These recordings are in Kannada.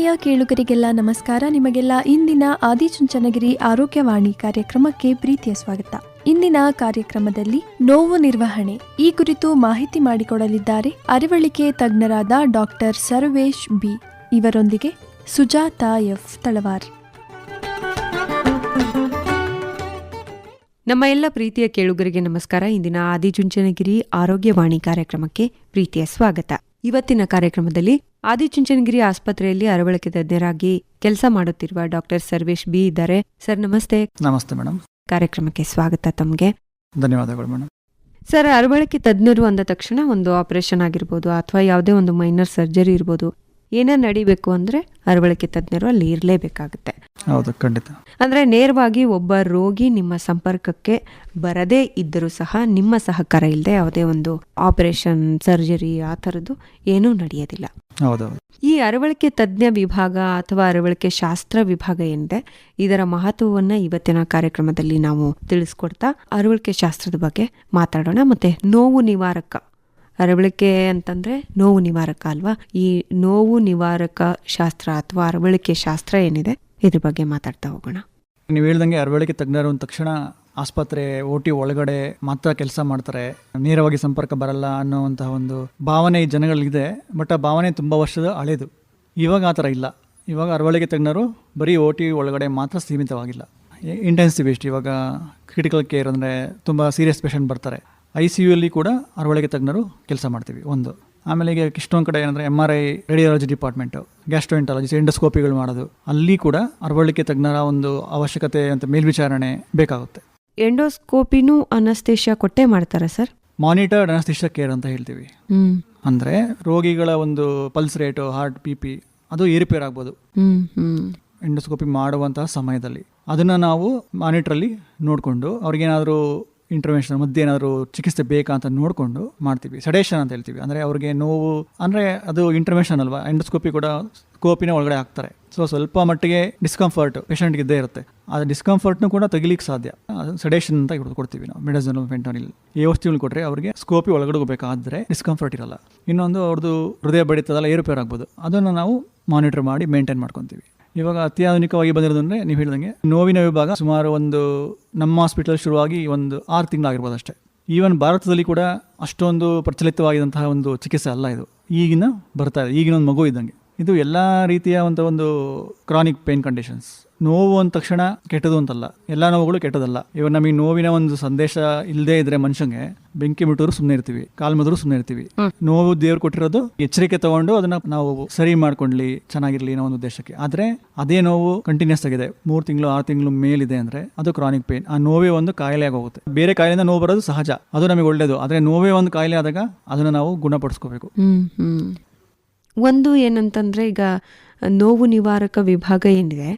ಆತ್ಮೀಯ ಕೇಳುಗರಿಗೆಲ್ಲ ನಮಸ್ಕಾರ. ನಿಮಗೆಲ್ಲ ಇಂದಿನ ಆದಿಚುಂಚನಗಿರಿ ಆರೋಗ್ಯವಾಣಿ ಕಾರ್ಯಕ್ರಮಕ್ಕೆ ಪ್ರೀತಿಯ ಸ್ವಾಗತ. ಇಂದಿನ ಕಾರ್ಯಕ್ರಮದಲ್ಲಿ ನೋವು ನಿರ್ವಹಣೆ ಈ ಕುರಿತು ಮಾಹಿತಿ ಮಾಡಿಕೊಡಲಿದ್ದಾರೆ. ಅರಿವಳಿಕೆ ತಜ್ಞರಾದ ಡಾಕ್ಟರ್ ಸರ್ವೇಶ್ ಬಿ. ಇವರೊಂದಿಗೆ ಸುಜಾತಾ ಎಫ್ ತಳವಾರ್. ನಮ್ಮ ಎಲ್ಲ ಪ್ರೀತಿಯ ಕೇಳುಗರಿಗೆ ನಮಸ್ಕಾರ. ಇಂದಿನ ಆದಿಚುಂಚನಗಿರಿ ಆರೋಗ್ಯವಾಣಿ ಕಾರ್ಯಕ್ರಮಕ್ಕೆ ಪ್ರೀತಿಯ ಸ್ವಾಗತ. ಇವತ್ತಿನ ಕಾರ್ಯಕ್ರಮದಲ್ಲಿ ಆದಿಚುಂಚನಗಿರಿ ಆಸ್ಪತ್ರೆಯಲ್ಲಿ ಅರವಳಿಕೆ ತಜ್ಞರಾಗಿ ಕೆಲಸ ಮಾಡುತ್ತಿರುವ ಡಾಕ್ಟರ್ ಸರ್ವೇಶ್ ಬಿ ಇದ್ದಾರೆ. ಸರ್ ನಮಸ್ತೆ. ನಮಸ್ತೆ ಮೇಡಮ್. ಕಾರ್ಯಕ್ರಮಕ್ಕೆ ಸ್ವಾಗತ ತಮಗೆ. ಧನ್ಯವಾದಗಳು ಮೇಡಮ್. ಸರ್ ಅರವಳಿಕೆ ತಜ್ಞರು ಅಂದ ತಕ್ಷಣ ಒಂದು ಆಪರೇಷನ್ ಆಗಿರ್ಬೋದು ಅಥವಾ ಯಾವುದೇ ಒಂದು ಮೈನರ್ ಸರ್ಜರಿ ಇರ್ಬೋದು ಏನೇ ನಡಿಬೇಕು ಅಂದ್ರೆ ಅರವಳಿಕೆ ತಜ್ಞರು ಅಲ್ಲಿ ಇರಲೇಬೇಕಾಗುತ್ತೆ. ಹೌದು ಖಂಡಿತ. ಅಂದ್ರೆ ನೇರವಾಗಿ ಒಬ್ಬ ರೋಗಿ ನಿಮ್ಮ ಸಂಪರ್ಕಕ್ಕೆ ಬರದೇ ಇದ್ದರೂ ಸಹ ನಿಮ್ಮ ಸಹಕಾರ ಇಲ್ಲದೆ ಯಾವುದೇ ಒಂದು ಆಪರೇಷನ್ ಸರ್ಜರಿ ಆ ಥರದ್ದು ಏನೂ ನಡೆಯೋದಿಲ್ಲ. ಹೌದೌದು ಈ ಅರವಳಿಕೆ ತಜ್ಞ ವಿಭಾಗ ಅಥವಾ ಅರವಳಿಕೆ ಶಾಸ್ತ್ರ ವಿಭಾಗ ಏನಿದೆ ಇದರ ಮಹತ್ವವನ್ನ ಇವತ್ತಿನ ಕಾರ್ಯಕ್ರಮದಲ್ಲಿ ನಾವು ತಿಳಿಸ್ಕೊಡ್ತಾ ಅರವಳಿಕೆ ಶಾಸ್ತ್ರದ ಬಗ್ಗೆ ಮಾತಾಡೋಣ. ಮತ್ತೆ ನೋವು ನಿವಾರಕ ಅರವಳಿಕೆ ಅಂತಂದ್ರೆ ನೋವು ನಿವಾರಕ ಅಲ್ವಾ? ಈ ನೋವು ನಿವಾರಕ ಶಾಸ್ತ್ರ ಅಥವಾ ಅರವಳಿಕೆ ಶಾಸ್ತ್ರ ಏನಿದೆ? ಇದ್ರ ಬಗ್ಗೆ ಮಾತಾಡ್ತಾ ಹೋಗೋಣ. ನೀವು ಹೇಳ್ದಂಗೆ ಅರವಳಿಕೆ ತಜ್ಞರು ಅಂದ ತಕ್ಷಣ ಆಸ್ಪತ್ರೆ ಓಟಿ ಒಳಗಡೆ ಮಾತ್ರ ಕೆಲಸ ಮಾಡ್ತಾರೆ. ನೇರವಾಗಿ ಸಂಪರ್ಕ ಬರಲ್ಲ ಅನ್ನೋವಂತಹ ಒಂದು ಭಾವನೆ ಈ ಜನಗಳಿಗಿದೆ. ಬಟ್ ಆ ಭಾವನೆ ತುಂಬ ವರ್ಷದ ಹಳೆಯದು ಇವಾಗ ಆ ಥರ ಇಲ್ಲ. ಇವಾಗ ಅರವಳಿಕೆ ತಜ್ಞರು ಬರೀ ಓ ಟಿ ಒಳಗಡೆ ಮಾತ್ರ ಸೀಮಿತವಾಗಿಲ್ಲ. ಇಂಟೆನ್ಸಿವಿಸ್ಟ್ ಇವಾಗ ಕ್ರಿಟಿಕಲ್ ಕೇರ್ ಅಂದರೆ ತುಂಬ ಸೀರಿಯಸ್ ಪೇಷಂಟ್ ಬರ್ತಾರೆ. ಐ ಸಿ ಯುಲ್ಲಿ ಕೂಡ ಅರವಳಿಕೆ ತಜ್ಞರು ಕೆಲಸ ಮಾಡ್ತೀವಿ ಒಂದು. ಆಮೇಲೆ ಈಗ ಇಷ್ಟೊಂದು ಕಡೆ ಏನಂದರೆ M R I radiology department gastroenterology ಎಂಡೋಸ್ಕೋಪಿಗಳು ಮಾಡೋದು. ಅಲ್ಲಿ ಕೂಡ ಅರವಳಿಕೆ ತಜ್ಞರ ಒಂದು ಅವಶ್ಯಕತೆ ಅಂತ ಮೇಲ್ವಿಚಾರಣೆ ಬೇಕಾಗುತ್ತೆ. ಎಂಡೋಸ್ಕೋಪಿನೂ ಅನಸ್ತೇಶ ಕೊಟ್ಟೆ ಮಾಡ್ತಾರೆ ಸರ್? ಮಾನಿಟರ್ಡ್ ಅನಸ್ತಿಷ ಕೇರ್ ಅಂತ ಹೇಳ್ತೀವಿ. ಅಂದರೆ ರೋಗಿಗಳ ಒಂದು pulse rate heart B P ಅದು ಏರಿಪೇರ್ ಆಗ್ಬೋದು. ಎಂಡೋಸ್ಕೋಪಿ ಮಾಡುವಂತಹ ಸಮಯದಲ್ಲಿ. ಅದನ್ನು ನಾವು ಮಾನಿಟ್ರಲ್ಲಿ ನೋಡಿಕೊಂಡು ಅವ್ರಿಗೇನಾದರೂ ಇಂಟರ್ವೆನ್ಷನ್ ಮಧ್ಯೆ ಏನಾದರೂ ಚಿಕಿತ್ಸೆ ಬೇಕಾ ಅಂತ ನೋಡಿಕೊಂಡು ಮಾಡ್ತೀವಿ. ಸಡೇಷನ್ ಅಂತ ಹೇಳ್ತೀವಿ. ಅಂದರೆ ಅವ್ರಿಗೆ ನೋವು, ಅಂದರೆ ಅದು ಇಂಟರ್ವೆನ್ಷನ್ ಅಲ್ವಾ? ಎಂಡೋಸ್ಕೋಪಿ ಕೂಡ ಸ್ಕೋಪಿನ ಒಳಗಡೆ ಹಾಕ್ತಾರೆ. ಸೊ ಸ್ವಲ್ಪ ಮಟ್ಟಿಗೆ ಡಿಸ್ಕಂಫರ್ಟ್ ಪೇಷಂಟ್ಗೆ ಇದ್ದೇ ಇರುತ್ತೆ. ಆ ಡಿಸ್ಕಂಫರ್ಟ್ನು ಕೂಡ ತೆಗಿಲಿಕ್ಕೆ ಸಾಧ್ಯ. ಸಡೇಷನ್ ಅಂತ ಕೊಡ್ತೀವಿ ನಾವು ಮೆಡಸನ್ ಫೆಂಟಾನಿಲ್ ಈ ಔಷಧಿಗಳು ಕೊಟ್ಟರೆ ಅವರಿಗೆ ಸ್ಕೋಪಿ ಒಳಗಡೆ ಹೋಗಬೇಕಾದ್ರೆ ಡಿಸ್ಕಂಫರ್ಟ್ ಇರಲ್ಲ. ಇನ್ನೊಂದು ಅವ್ರದ್ದು ಹೃದಯ ಬಡಿತದಲ್ಲ ಏರುಪೇರು ಆಗ್ಬೋದು ಅದನ್ನು ನಾವು ಮಾನಿಟರ್ ಮಾಡಿ ಮೇಂಟೈನ್ ಮಾಡ್ಕೊತೀವಿ. ಇವಾಗ ಅತ್ಯಾಧುನಿಕವಾಗಿ ಬಂದಿರೋದಂದ್ರೆ ನೀವು ಹೇಳಿದಂಗೆ ನೋವಿನ ವಿಭಾಗ ಸುಮಾರು ಒಂದು ನಮ್ಮ ಹಾಸ್ಪಿಟಲ್ ಶುರುವಾಗಿ ಒಂದು ಆರು ತಿಂಗಳಾಗಿರ್ಬೋದು ಅಷ್ಟೇ. ಈವನ್ ಭಾರತದಲ್ಲಿ ಕೂಡ ಅಷ್ಟೊಂದು ಪ್ರಚಲಿತವಾಗಿದಂತಹ ಒಂದು ಚಿಕಿತ್ಸೆ ಅಲ್ಲ ಇದು. ಈಗಿನ ಬರ್ತಾ ಇದೆ. ಈಗಿನ ಒಂದು ಮಗು ಇದ್ದಂಗೆ. ಇದು ಎಲ್ಲ ರೀತಿಯ ಒಂದು ಕ್ರಾನಿಕ್ ಪೇನ್ ಕಂಡೀಷನ್ಸ್ ನೋವು ಅಂದ ತಕ್ಷಣ ಕೆಟ್ಟದು ಅಂತಲ್ಲ. ಎಲ್ಲ ನೋವುಗಳು ಕೆಟ್ಟದಲ್ಲ. ಇವಾಗ ನಮಗೆ ನೋವಿನ ಒಂದು ಸಂದೇಶ ಇಲ್ಲದೆ ಇದ್ರೆ ಮನುಷ್ಯಂಗೆ ಬೆಂಕಿ ಮುಟ್ಟೋರು ಸುಮ್ಮನೆ ಇರ್ತೀವಿ ಕಾಲ್ ಮದ್ರು ಸುಮ್ಮನೆ ಇರ್ತೀವಿ. ನೋವು ದೇವ್ರು ಕೊಟ್ಟಿರೋದು ಎಚ್ಚರಿಕೆ ತಗೊಂಡು ಅದನ್ನ ನಾವು ಸರಿ ಮಾಡ್ಕೊಂಡ್ಲಿ ಚೆನ್ನಾಗಿರ್ಲಿ ಅನ್ನೋ ಒಂದು ಉದ್ದೇಶಕ್ಕೆ. ಆದ್ರೆ ಅದೇ ನೋವು ಕಂಟಿನ್ಯೂಸ್ ಆಗಿದೆ. ಮೂರು ತಿಂಗಳು ಆರು ತಿಂಗಳು ಮೇಲಿದೆ ಅಂದ್ರೆ ಅದು ಕ್ರಾನಿಕ್ ಪೇನ್ ಆ ನೋವೇ ಒಂದು ಕಾಯಿಲೆ ಆಗೋಗುತ್ತೆ. ಬೇರೆ ಕಾಯಿಲೆಯಿಂದ ನೋವು ಬರೋದು ಸಹಜ. ಅದು ನಮಗೆ ಒಳ್ಳೇದು. ಆದ್ರೆ ನೋವೇ ಒಂದು ಕಾಯಿಲೆ ಆದಾಗ ಅದನ್ನ ನಾವು ಗುಣಪಡಿಸ್ಕೋಬೇಕು. ಒಂದು ಏನಂತಂದ್ರೆ ಈಗ ನೋವು ನಿವಾರಕ ವಿಭಾಗ ಏನಿದೆ?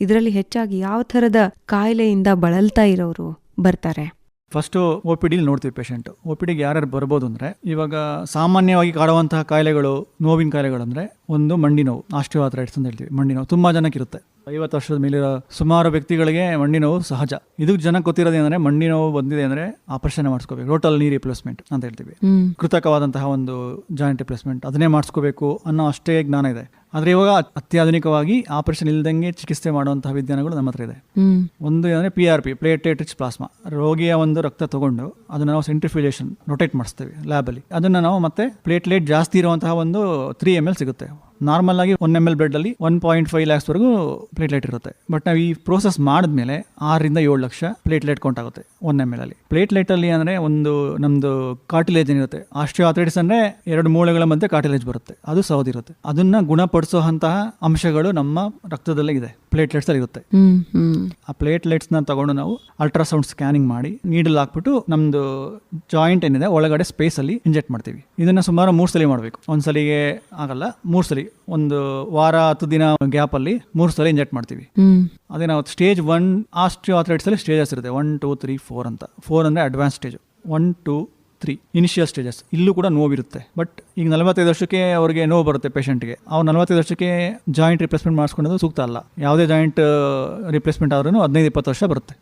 ಇದರಲ್ಲಿ ಹೆಚ್ಚಾಗಿ ಯಾವ ಥರದ ಕಾಯಿಲೆಯಿಂದ ಬಳಲ್ತಾ ಇರೋರು ಬರ್ತಾರೆ? ಫಸ್ಟು ಒ ಪಿ ಡಿಲಿ ನೋಡ್ತೀವಿ ಪೇಷಂಟ್. ಒ ಪಿ ಡಿಗೆ ಯಾರ್ಯಾರು ಬರ್ಬೋದು ಅಂದರೆ ಇವಾಗ ಸಾಮಾನ್ಯವಾಗಿ ಕಾಡುವಂತಹ ಕಾಯಿಲೆಗಳು ನೋವಿನ ಕಾಯಿಲೆಗಳು ಅಂದರೆ ಒಂದು ಮಂಡಿ ನೋವು ಆಸ್ಟಿಯೋಆಥರೈಟ್ಸ್ ಅಂತ ಹೇಳ್ತೀವಿ ಮಂಡಿ ನೋವು. ತುಂಬ ಜನಕ್ಕೆ ಇರುತ್ತೆ ಐವತ್ತು ವರ್ಷದ ಮೇಲಿರೋ ಸುಮಾರು ವ್ಯಕ್ತಿಗಳಿಗೆ ಮಂಡಿ ನೋವು ಸಹಜ. ಇದಕ್ಕೆ ಜನಕ್ಕೆ ಗೊತ್ತಿರೋದೇನೆಂದರೆ ಮಂಡಿ ನೋವು ಬಂದಿದೆ ಅಂದರೆ ಆಪರೇಷನ್ ಮಾಡಿಸ್ಕೋಬೇಕು. ರೋಟಲ್ ನೀರ್ ರಿಪ್ಲೇಸ್ಮೆಂಟ್ ಅಂತ ಹೇಳ್ತೀವಿ. ಕೃತಕವಾದಂತಹ ಒಂದು ಜಾಯಿಂಟ್ ರಿಪ್ಲೇಸ್ಮೆಂಟ್ ಅದನ್ನೇ ಮಾಡಿಸ್ಕೋಬೇಕು ಅನ್ನೋ ಅಷ್ಟೇ ಜ್ಞಾನ ಇದೆ. ಆದರೆ ಇವಾಗ ಅತ್ಯಾಧುನಿಕವಾಗಿ ಆಪರೇಷನ್ ಇಲ್ದಂಗೆ ಚಿಕಿತ್ಸೆ ಮಾಡುವಂತಹ ವಿಜ್ಞಾನಗಳು ನಮ್ಮ ಹತ್ರ ಇದೆ. ಒಂದು ಅಂದರೆ P R P platelet rich plasma ರೋಗಿಯ ಒಂದು ರಕ್ತ ತಗೊಂಡು ಅದನ್ನ ನಾವು ಸೆಂಟ್ರಿಫ್ಯೂಜೇಷನ್ ರೊಟೇಟ್ ಮಾಡಿಸ್ತೇವೆ ಲ್ಯಾಬಲ್ಲಿ ಅದನ್ನ ನಾವು ಮತ್ತೆ ಪ್ಲೇಟ್ಲೇಟ್ ಜಾಸ್ತಿ ಇರುವಂತಹ ಒಂದು ತ್ರೀ ಎಂ ಎಲ್ ಸಿಗುತ್ತೆ. Marijuana. ನಾರ್ಮಲ್ ಆಗಿ ಒನ್ ಎಂ ಎಲ್ ಬ್ಲಡ್ ಅಲ್ಲಿ ಒನ್ ಪಾಯಿಂಟ್ ಫೈವ್ ಲ್ಯಾಕ್ಸ್ ವರೆಗೂ ಪ್ಲೇಟ್ಲೆಟ್ ಇರುತ್ತೆ. ಬಟ್ ನಾವು ಈ ಪ್ರೋಸೆಸ್ ಮಾಡಿದ್ಮೇಲೆ ಆರರಿಂದ ಏಳು ಲಕ್ಷ ಪ್ಲೇಟ್ಲೆಟ್ ಕೌಂಟ್ ಆಗುತ್ತೆ ಒನ್ ಎಂ ಎಲ್ ಅಲ್ಲಿ. ಪ್ಲೇಟ್ಲೆಟ್ ಅಲ್ಲಿ ಅಂದ್ರೆ ಒಂದು ನಮ್ದು ಕಾರ್ಟಿಲೇಜ್ ಏನಿರುತ್ತೆ. ಆಸ್ಟ್ರಿಯಾಥ್ರೈಟಿಸ್ ಅಂದ್ರೆ ಎರಡು ಮೂಳೆಗಳ ಮಧ್ಯೆ ಕಾರ್ಟಿಲೇಜ್ ಬರುತ್ತೆ. ಅದು ಸೌದಿರುತ್ತೆ ಅದನ್ನ ಗುಣಪಡಿಸುವಂತಹ ಅಂಶಗಳು ನಮ್ಮ ರಕ್ತದಲ್ಲೇ ಇದೆ. ಪ್ಲೇಟ್ಲೆಟ್ಸ್ ಅಲ್ಲಿ ಇರುತ್ತೆ. ಆ ಪ್ಲೇಟ್ಲೆಟ್ಸ್ನ ತಗೊಂಡು ನಾವು ಅಲ್ಟ್ರಾಸೌಂಡ್ ಸ್ಕ್ಯಾನಿಂಗ್ ಮಾಡಿ ನೀಡಲ್ ಹಾಕ್ಬಿಟ್ಟು ನಮ್ದು ಜಾಯಿಂಟ್ ಏನಿದೆ ಒಳಗಡೆ ಸ್ಪೇಸ್ ಅಲ್ಲಿ ಇಂಜೆಕ್ಟ್ ಮಾಡ್ತೀವಿ. ಇದನ್ನ ಸುಮಾರು ಮೂರು ಸಲ ಮಾಡಬೇಕು. ಒಂದ್ಸಲಿಗೆ ಆಗಲ್ಲ ಮೂರು ಸಲಿ. ಒಂದು ವಾರ ಹತ್ತು ದಿನ ಗ್ಯಾಪ್ ಅಲ್ಲಿ ಮೂರು ಸಲ ಇಂಜೆಕ್ಟ್ ಮಾಡ್ತೀವಿ. ಅದೇ ನಾವು ಸ್ಟೇಜ್ ಒನ್ ಆಸ್ಟ್ರಿಯಾಥ್ರೈಟ್ಸ್ ಅಲ್ಲಿ ಸ್ಟೇಜಸ್ ಇರುತ್ತೆ. ಒನ್ ಟೂ ತ್ರೀ ಫೋರ್ ಅಂತ. ಫೋರ್ ಅಂದ್ರೆ advance stage one two three initial stages ಇಲ್ಲೂ ಕೂಡ ನೋವಿರುತ್ತೆ ಬಟ್ ಈಗ ನಲವತ್ತೈದು ವರ್ಷಕ್ಕೆ ಅವ್ರಿಗೆ ನೋವು ಬರುತ್ತೆ ಪೇಷಂಟ್ಗೆ ಅವ್ರು ನಲವತ್ತೈದು ವರ್ಷಕ್ಕೆ ಜಾಯಿಂಟ್ ರಿಪ್ಲೇಸ್ಮೆಂಟ್ ಮಾಡಿಸ್ಕೊಳ್ಳೋದು ಸೂಕ್ತ ಅಲ್ಲ. ಯಾವುದೇ ಜಾಯಿಂಟ್ ರಿಪ್ಲೇಸ್ಮೆಂಟ್ ಆದ್ರೂ ಹದಿನೈದು ಇಪ್ಪತ್ತು ವರ್ಷ ಬರುತ್ತೆ.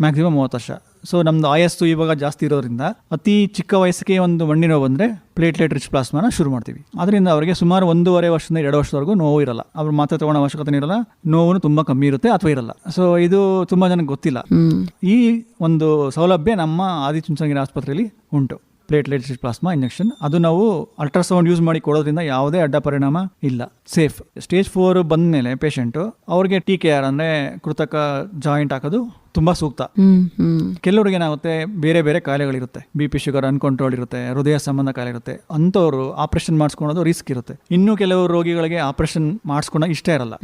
ಮ್ಯಾಕ್ಸಿಮಮ್ ಮೂವತ್ತು ವರ್ಷ. ಸೊ ನಮ್ಮದು ಆಯಸ್ಸು ಇವಾಗ ಜಾಸ್ತಿ ಇರೋದ್ರಿಂದ ಅತಿ ಚಿಕ್ಕ ವಯಸ್ಸಿಗೆ ಒಂದು ಮಂಡಿ ನೋವು ಬಂದ್ರೆ ಪ್ಲೇಟ್ಲೆಟ್ ರಿಚ್ ಪ್ಲಾಸ್ಮಾನ ಶುರು ಮಾಡ್ತೀವಿ. ಅದರಿಂದ ಅವರಿಗೆ ಸುಮಾರು ಒಂದೂವರೆ ವರ್ಷದಿಂದ ಎರಡು ವರ್ಷದವರೆಗೂ ನೋವು ಇರಲ್ಲ. ಅವ್ರು ಮಾತ್ರೆ ತಗೊಳ್ಳೋ ಅವಶ್ಯಕತೆ ಇರಲ್ಲ. ನೋವು ತುಂಬಾ ಕಮ್ಮಿ ಇರುತ್ತೆ ಅಥವಾ ಇರಲ್ಲ. ಸೊ ಇದು ತುಂಬಾ ಜನಕ್ಕೆ ಗೊತ್ತಿಲ್ಲ. ಈ ಒಂದು ಸೌಲಭ್ಯ ನಮ್ಮ ಆದಿಚುಂಚನಗಿರಿ ಆಸ್ಪತ್ರೆಯಲ್ಲಿ ಉಂಟು. ಪ್ಲೇಟ್ಲೆಟ್ ರಿಚ್ ಪ್ಲಾಸ್ಮಾ ಇಂಜೆಕ್ಷನ್ ಅದು ನಾವು ಅಲ್ಟ್ರಾಸೌಂಡ್ ಯೂಸ್ ಮಾಡಿ ಕೊಡೋದ್ರಿಂದ ಯಾವುದೇ ಅಡ್ಡ ಪರಿಣಾಮ ಇಲ್ಲ. ಸೇಫ್ ಸ್ಟೇಜ್ ಫೋರ್ ಬಂದ ಮೇಲೆ ಪೇಷಂಟು ಅವ್ರಿಗೆ ಟಿ ಕೆ ಆರ್ ಅಂದ್ರೆ ಕೃತಕ ಜಾಯಿಂಟ್ ಹಾಕೋದು ತುಂಬಾ ಸೂಕ್ತ. ಕೆಲವರಿಗೆ ಏನಾಗುತ್ತೆ ಬೇರೆ ಬೇರೆ ಕಾಯಿಲೆಗಳಿರುತ್ತೆ. ಬಿ ಪಿ ಶುಗರ್ ಅನ್ಕಂಟ್ರೋಲ್ ಇರುತ್ತೆ ಹೃದಯ ಸಂಬಂಧ ಕಾಯಿಲೆ ಇರುತ್ತೆ ಅಂತವರು ಆಪರೇಷನ್ ಮಾಡಿಸ್ಕೊಳೋದು ರಿಸ್ಕ್ ಇರುತ್ತೆ. ಇನ್ನು ಕೆಲವು ರೋಗಿಗಳಿಗೆ ಆಪರೇಷನ್ ಮಾಡಿಸ್ಕೊಳಕ್ ಇಷ್ಟ ಇರಲ್ಲ.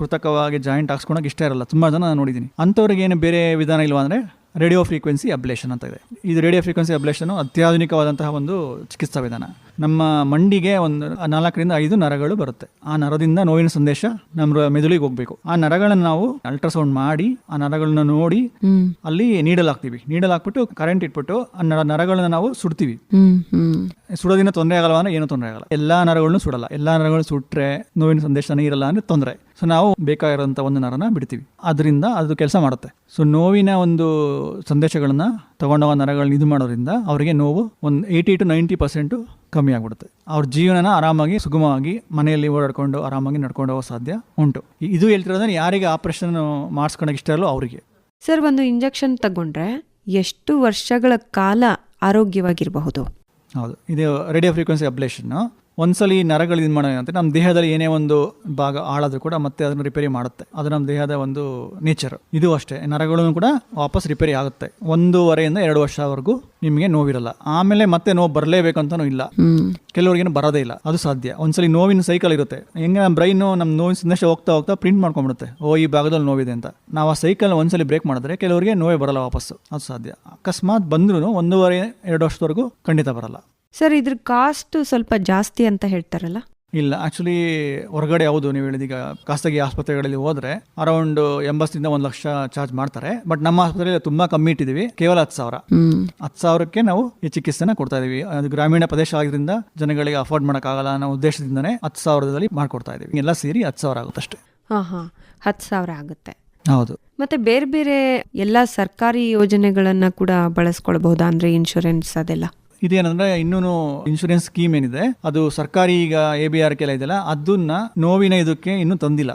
ಕೃತಕವಾಗಿ ಜಾಯಿಂಟ್ ಹಾಕ್ಸ್ಕೊಳಕ್ ಇಷ್ಟ ಇರಲ್ಲ. ತುಂಬಾ ಜನ ನಾನು ನೋಡಿದ್ದೀನಿ ಅಂಥವ್ರಿಗೆ ಏನು ಬೇರೆ ವಿಧಾನ ಇಲ್ವಾ ಅಂದ್ರೆ ರೇಡಿಯೋ ಫ್ರೀಕ್ವೆನ್ಸಿ ಅಬ್ಲೇಷನ್ ಅಂತ ಇದೆ. ಇದು ರೇಡಿಯೋ ಫ್ರೀಕ್ವೆನ್ಸಿ ಅಬ್ಲೇಷನ್ ಅತ್ಯಾಧುನಿಕವಾದಂತಹ ಒಂದು ಚಿಕಿತ್ಸಾ ವಿಧಾನ. ನಮ್ಮ ಮಂಡಿಗೆ ಒಂದು ನಾಲ್ಕರಿಂದ ಐದು ನರಗಳು ಬರುತ್ತೆ. ಆ ನರದಿಂದ ನೋವಿನ ಸಂದೇಶ ನಮ್ಮ ಮೆದುಳಿಗೆ ಹೋಗ್ಬೇಕು. ಆ ನರಗಳನ್ನ ನಾವು ಅಲ್ಟ್ರಾಸೌಂಡ್ ಮಾಡಿ ಆ ನರಗಳನ್ನ ನೋಡಿ ಅಲ್ಲಿ ನೀಡಲಾಗ್ತೀವಿ. ನೀಡಲಾಕ್ಬಿಟ್ಟು ನೀಡಲ್ ಹಾಕ್ಬಿಟ್ಟು ಕರೆಂಟ್ ಇಟ್ಬಿಟ್ಟು ಆ ನರ ನರಗಳನ್ನ ನಾವು ಸುಡ್ತೀವಿ. ಸುಡೋದಿನ ತೊಂದರೆ ಆಗಲ್ವಾ ಅಂದ್ರೆ ಏನು ತೊಂದರೆ ಆಗಲ್ಲ. ಎಲ್ಲಾ ನರಗಳನ್ನು ಸುಡಲ್ಲ. ಎಲ್ಲಾ ನರಗಳು ಸುಟ್ರೆ ನೋವಿನ ಸಂದೇಶನೇ ಇರಲ್ಲ ಅಂದ್ರೆ ತೊಂದರೆ. ಸೊ ನಾವು ಬೇಕಾಗಿರೋಂಥ ಒಂದು ನರನ ಬಿಡ್ತೀವಿ. ಅದರಿಂದ ಅದು ಕೆಲಸ ಮಾಡುತ್ತೆ. ಸೊ ನೋವಿನ ಒಂದು ಸಂದೇಶಗಳನ್ನ ತಗೊಂಡೋಗ ನರಗಳನ್ನ ಇದು ಮಾಡೋದ್ರಿಂದ ಅವರಿಗೆ ನೋವು ಒಂದು ಏಯ್ಟಿ ಟು ನೈಂಟಿ ಪರ್ಸೆಂಟು ಕಮ್ಮಿ ಆಗ್ಬಿಡುತ್ತೆ. ಅವ್ರ ಜೀವನನ ಆರಾಮಾಗಿ ಸುಗಮವಾಗಿ ಮನೆಯಲ್ಲಿ ಓಡಾಡ್ಕೊಂಡು ಆರಾಮಾಗಿ ನಡ್ಕೊಂಡು ಹೋಗೋ ಸಾಧ್ಯ ಉಂಟು. ಇದು ಹೇಳ್ತಿರೋದ್ರೆ ಯಾರಿಗೆ ಆಪರೇಷನ್ ಮಾಡಿಸ್ಕೊಳಕ್ಕೆ ಇಷ್ಟ ಇರಲ್ಲೋ ಅವರಿಗೆ. ಸರ್ ಒಂದು ಇಂಜೆಕ್ಷನ್ ತಗೊಂಡ್ರೆ ಎಷ್ಟು ವರ್ಷಗಳ ಕಾಲ ಆರೋಗ್ಯವಾಗಿರಬಹುದು? ಹೌದು. ಇದು ರೇಡಿಯೋ ಫ್ರೀಕ್ವೆನ್ಸಿ ಅಬ್ಲೇಷನ್ ಒಂದ್ಸಲಿ ನರಗಳು ಇದು ಅಂತ, ನಮ್ಮ ದೇಹದಲ್ಲಿ ಏನೇ ಒಂದು ಭಾಗ ಹಾಳಾದರೂ ಕೂಡ ಮತ್ತೆ ಅದನ್ನು ರಿಪೇರಿ ಮಾಡುತ್ತೆ. ಅದು ನಮ್ಮ ದೇಹದ ಒಂದು ನೇಚರ್ ಇದು ಅಷ್ಟೇ. ನರಗಳನ್ನು ಕೂಡ ವಾಪಸ್ ರಿಪೇರಿ ಆಗುತ್ತೆ. ಒಂದೂವರೆಯಿಂದ ಎರಡು ವರ್ಷವರೆಗೂ ನಿಮಗೆ ನೋವಿರಲ್ಲ. ಆಮೇಲೆ ಮತ್ತೆ ನೋವು ಬರಲೇಬೇಕು ಅಂತಾನೂ ಇಲ್ಲ. ಕೆಲವರಿಗೇನು ಬರೋದೇ ಇಲ್ಲ. ಅದು ಸಾಧ್ಯ. ಒಂದ್ಸಲಿ ನೋವಿನ ಸೈಕಲ್ ಇರುತ್ತೆ. ಹೆಂಗೆ ನಮ್ಮ ಬ್ರೈನ್ ನಮ್ಮ ನೋವಿನ ಸಂದೇಶ ಹೋಗ್ತಾ ಹೋಗ್ತಾ ಪ್ರಿಂಟ್ ಮಾಡ್ಕೊಂಡ್ಬಿಡುತ್ತೆ. ಓ, ಈ ಭಾಗದಲ್ಲಿ ನೋವಿದೆ ಅಂತ. ನಾವು ಆ ಸೈಕಲ್ ಒಂದ್ಸಲಿ ಬ್ರೇಕ್ ಮಾಡಿದ್ರೆ ಕೆಲವರಿಗೆ ನೋವೇ ಬರಲ್ಲ ವಾಪಸ್ಸು. ಅದು ಸಾಧ್ಯ. ಅಕಸ್ಮಾತ್ ಬಂದ್ರೂ ಒಂದೂವರೆ, ಎರಡು ವರ್ಷದವರೆಗೂ ಖಂಡಿತ ಬರಲ್ಲ. ಸರ್ ಇದ್ರ ಕಾಸ್ಟ್ ಸ್ವಲ್ಪ ಜಾಸ್ತಿ ಅಂತ ಹೇಳ್ತಾರಲ್ಲ? ಇಲ್ಲ ಆಕ್ಚುಲಿ ಹೊರಗಡೆ ಹೌದು ನೀವು ಹೇಳಿದೀಗ ಖಾಸಗಿ ಆಸ್ಪತ್ರೆಗಳಲ್ಲಿ ಹೋದ್ರೆ ಅರೌಂಡ್ ಎಂಬತ್ತಿಂದ ಒಂದು ಲಕ್ಷ ಚಾರ್ಜ್ ಮಾಡ್ತಾರೆ. ಬಟ್ ನಮ್ಮ ಆಸ್ಪತ್ರೆಯಲ್ಲಿ ತುಂಬಾ ಕಮ್ಮಿ ಇಟ್ಟಿದೀವಿ ಕೇವಲ ಹತ್ತು ಸಾವಿರ. ಹತ್ತು ಸಾವಿರಕ್ಕೆ ನಾವು ಈ ಚಿಕಿತ್ಸೆನ ಕೊಡ್ತಾ ಇದೀವಿ. ಅದು ಗ್ರಾಮೀಣ ಪ್ರದೇಶ ಆಗಿದ್ರಿಂದ ಜನಗಳಿಗೆ ಅಫೋರ್ಡ್ ಮಾಡೋಕ್ಕಾಗಲ್ಲ ಅನ್ನೋ ಉದ್ದೇಶದಿಂದನೇ ಹತ್ತು ಸಾವಿರದಲ್ಲಿ ಮಾಡ್ಕೊಡ್ತಾ ಇದೀವಿ. ಎಲ್ಲ ಸೇರಿ ಹತ್ತು ಸಾವಿರ ಆಗುತ್ತೆ ಅಷ್ಟೇ. ಹಾ ಹಾ ಹತ್ತು ಸಾವಿರ ಆಗುತ್ತೆ. ಹೌದು. ಮತ್ತೆ ಬೇರೆ ಬೇರೆ ಎಲ್ಲ ಸರ್ಕಾರಿ ಯೋಜನೆಗಳನ್ನ ಕೂಡ ಬಳಸ್ಕೊಳ್ಬಹುದಾ ಅಂದ್ರೆ ಇನ್ಶೂರೆನ್ಸ್ ಅದೆಲ್ಲ? ಇದೇನಂದ್ರೆ ಇನ್ನೂ ಇನ್ಶೂರೆನ್ಸ್ ಸ್ಕೀಮ್ ಏನಿದೆ ಅದು ಸರ್ಕಾರಿ ಈಗ ಎ ಬಿ ಆರ್ ಕೆಲ ಇದೆಯಲ್ಲ ಅದನ್ನ ನೋವಿನ ಇದಕ್ಕೆ ಇನ್ನೂ ತಂದಿಲ್ಲ.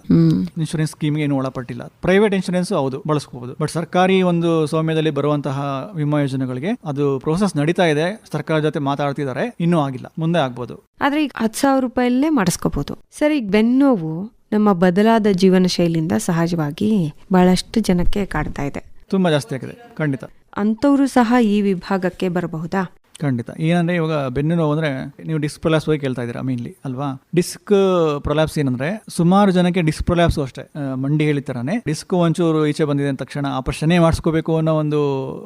ಇನ್ಶೂರೆನ್ಸ್ ಸ್ಕೀಮ್ಗೆ ಏನು ಒಳಪಟ್ಟಿಲ್ಲ. ಪ್ರೈವೇಟ್ ಇನ್ಶೂರೆನ್ಸ್ ಹೌದು ಬಳಸ್ಕೋಬಹುದು ಬಟ್ ಸರ್ಕಾರಿ ಒಂದು ಸೌಮ್ಯದಲ್ಲಿ ಬರುವಂತಹ ವಿಮಾ ಯೋಜನೆಗಳಿಗೆ ಅದು ಪ್ರೋಸೆಸ್ ನಡೀತಾ ಇದೆ ಸರ್ಕಾರ ಜೊತೆ ಮಾತಾಡ್ತಿದ್ದಾರೆ ಇನ್ನೂ ಆಗಿಲ್ಲ. ಮುಂದೆ ಆಗ್ಬೋದು. ಆದ್ರೆ ಈಗ ಹತ್ತು ಸಾವಿರ ರೂಪಾಯಲ್ಲೇ ಮಾಡಿಸ್ಕೋಬಹುದು ಸರ್ ಈಗ ಬೆನ್ನೋವು ನಮ್ಮ ಬದಲಾದ ಜೀವನ ಶೈಲಿಯಿಂದ ಸಹಜವಾಗಿ ಬಹಳಷ್ಟು ಜನಕ್ಕೆ ಕಾಡ್ತಾ ಇದೆ. ತುಂಬಾ ಜಾಸ್ತಿ ಆಗಿದೆ ಖಂಡಿತ. ಅಂಥವರು ಸಹ ಈ ವಿಭಾಗಕ್ಕೆ ಬರಬಹುದಾ? ಖಂಡಿತ. ಏನಂದ್ರೆ ಇವಾಗ ಬೆನ್ನು ನೋವು ಅಂದ್ರೆ ನೀವು ಡಿಸ್ಕ್ ಪ್ರೊಲ್ಯಾಪ್ಸ್ ಬಗ್ಗೆ ಕೇಳ್ತಾ ಇದ್ದೀರಾ ಮೇನ್ಲಿ ಅಲ್ವಾ? ಡಿಸ್ಕ್ ಪ್ರೊಲ್ಯಾಪ್ಸ್ ಏನಂದ್ರೆ ಸುಮಾರು ಜನಕ್ಕೆ ಡಿಸ್ಕ್ ಪ್ರೊಲ್ಯಾಪ್ಸ್ ಅಷ್ಟೇ. ಮಂಡಿ ಹೇಳಿತರಾನೆ ಡಿಸ್ಕ್ ಒಂಚೂರು ಈಚೆ ಬಂದಿದೆ ಅಂತ ತಕ್ಷಣ ಆಪರೇಷನ್ನೇ ಮಾಡಿಸ್ಕೋಬೇಕು ಅನ್ನೋ ಒಂದು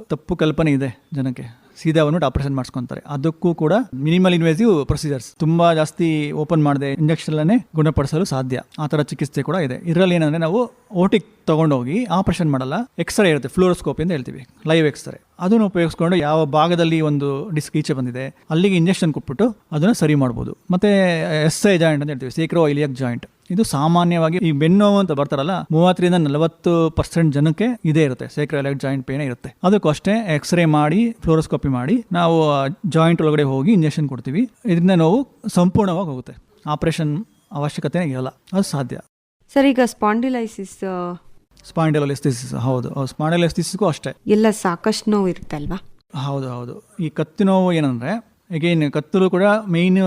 ತಪ್ಪು ಕಲ್ಪನೆ ಇದೆ ಜನಕ್ಕೆ. ಸೀದಾ ಬಂದ್ಬಿಟ್ಟು ಆಪರೇಷನ್ ಮಾಡಿಸ್ಕೊಂತಾರೆ. ಅದಕ್ಕೂ ಕೂಡ ಮಿನಿಮಲ್ ಇನ್ವೇಸಿವ್ ಪ್ರೊಸೀಜರ್ಸ್ ತುಂಬಾ ಜಾಸ್ತಿ ಓಪನ್ ಮಾಡದೆ ಇಂಜೆಕ್ಷನ್ ಗುಣಪಡಿಸಲು ಸಾಧ್ಯ. ಆ ತರ ಚಿಕಿತ್ಸೆ ಕೂಡ ಇದೆ. ಇದರಲ್ಲಿ ಏನಂದ್ರೆ ನಾವು ಓಟಿಕ್ ತಗೊಂಡೋಗಿ ಆಪರೇಷನ್ ಮಾಡಲ್ಲ. ಎಕ್ಸ್ರೇ ಇರುತ್ತೆ ಫ್ಲೋರೋಸ್ಕೋಪಿ ಅಂತ ಹೇಳ್ತೀವಿ. ಲೈವ್ ಎಕ್ಸ್ರೇ ಅದನ್ನು ಉಪಯೋಗಿಸ್ಕೊಂಡು ಯಾವ ಭಾಗದಲ್ಲಿ ಒಂದು ಡಿಸ್ಕ್ ಈಚೆ ಬಂದಿದೆ, ಅಲ್ಲಿಗೆ ಇಂಜೆಕ್ಷನ್ ಕೊಟ್ಬಿಟ್ಟು ಅದನ್ನು ಸರಿ ಮಾಡ್ಬೋದು. ಮತ್ತೆ ಎಸ್ ಐ ಜಾಯಿಂಟ್ ಅಂತ ಹೇಳ್ತೀವಿ ಸೀಕ್ರೋ ಇಲಿಯಕ್ ಜಾಯಿಂಟ್ ಇದು ಸಾಮಾನ್ಯವಾಗಿ ಈ ಬೆನ್ನು ಅಂತ ಬರ್ತಾರಲ್ಲ ಮೂವತ್ತರಿಂದ ನಲವತ್ತು ಪರ್ಸೆಂಟ್ ಜನಕ್ಕೆ ಇದೇ ಇರುತ್ತೆ ಸೇಕ್ರಲೈಟ್ ಜಾಯಿಂಟ್ ಪೇನ್ ಇರುತ್ತೆ. ಅದಕ್ಕೂ ಅಷ್ಟೇ ಎಕ್ಸ್ರೇ ಮಾಡಿ ಫ್ಲೋರೋಸ್ಕೋಪಿ ಮಾಡಿ ನಾವು ಜಾಯಿಂಟ್ ಒಳಗಡೆ ಹೋಗಿ ಇಂಜೆಕ್ಷನ್ ಕೊಡ್ತೀವಿ. ಇದರಿಂದ ನೋವು ಸಂಪೂರ್ಣವಾಗಿ ಹೋಗುತ್ತೆ. ಆಪರೇಷನ್ ಅವಶ್ಯಕತೆ ಇರಲ್ಲ. ಅದು ಸಾಧ್ಯ. ಸರ್ ಈಗ ಸ್ಪಾಂಡಿಲೈಸಿಸ್ ಸ್ಪಾಂಡಲೋಲಿಸ್ತಿಸಿಸ್ ಹೌದು. ಸ್ಪಾಂಡಲೋಲಿಸ್ತಿಸಿಸ್ಗೂ ಅಷ್ಟೇ. ಎಲ್ಲ ಸಾಕಷ್ಟು ನೋವು ಇರುತ್ತೆ ಅಲ್ವಾ? ಹೌದು ಹೌದು. ಈ ಕತ್ತಿ ನೋವು ಏನಂದ್ರೆ ಅಗೈನ್ ಕತ್ತಲು ಕೂಡ ಮೇಯ್ನ್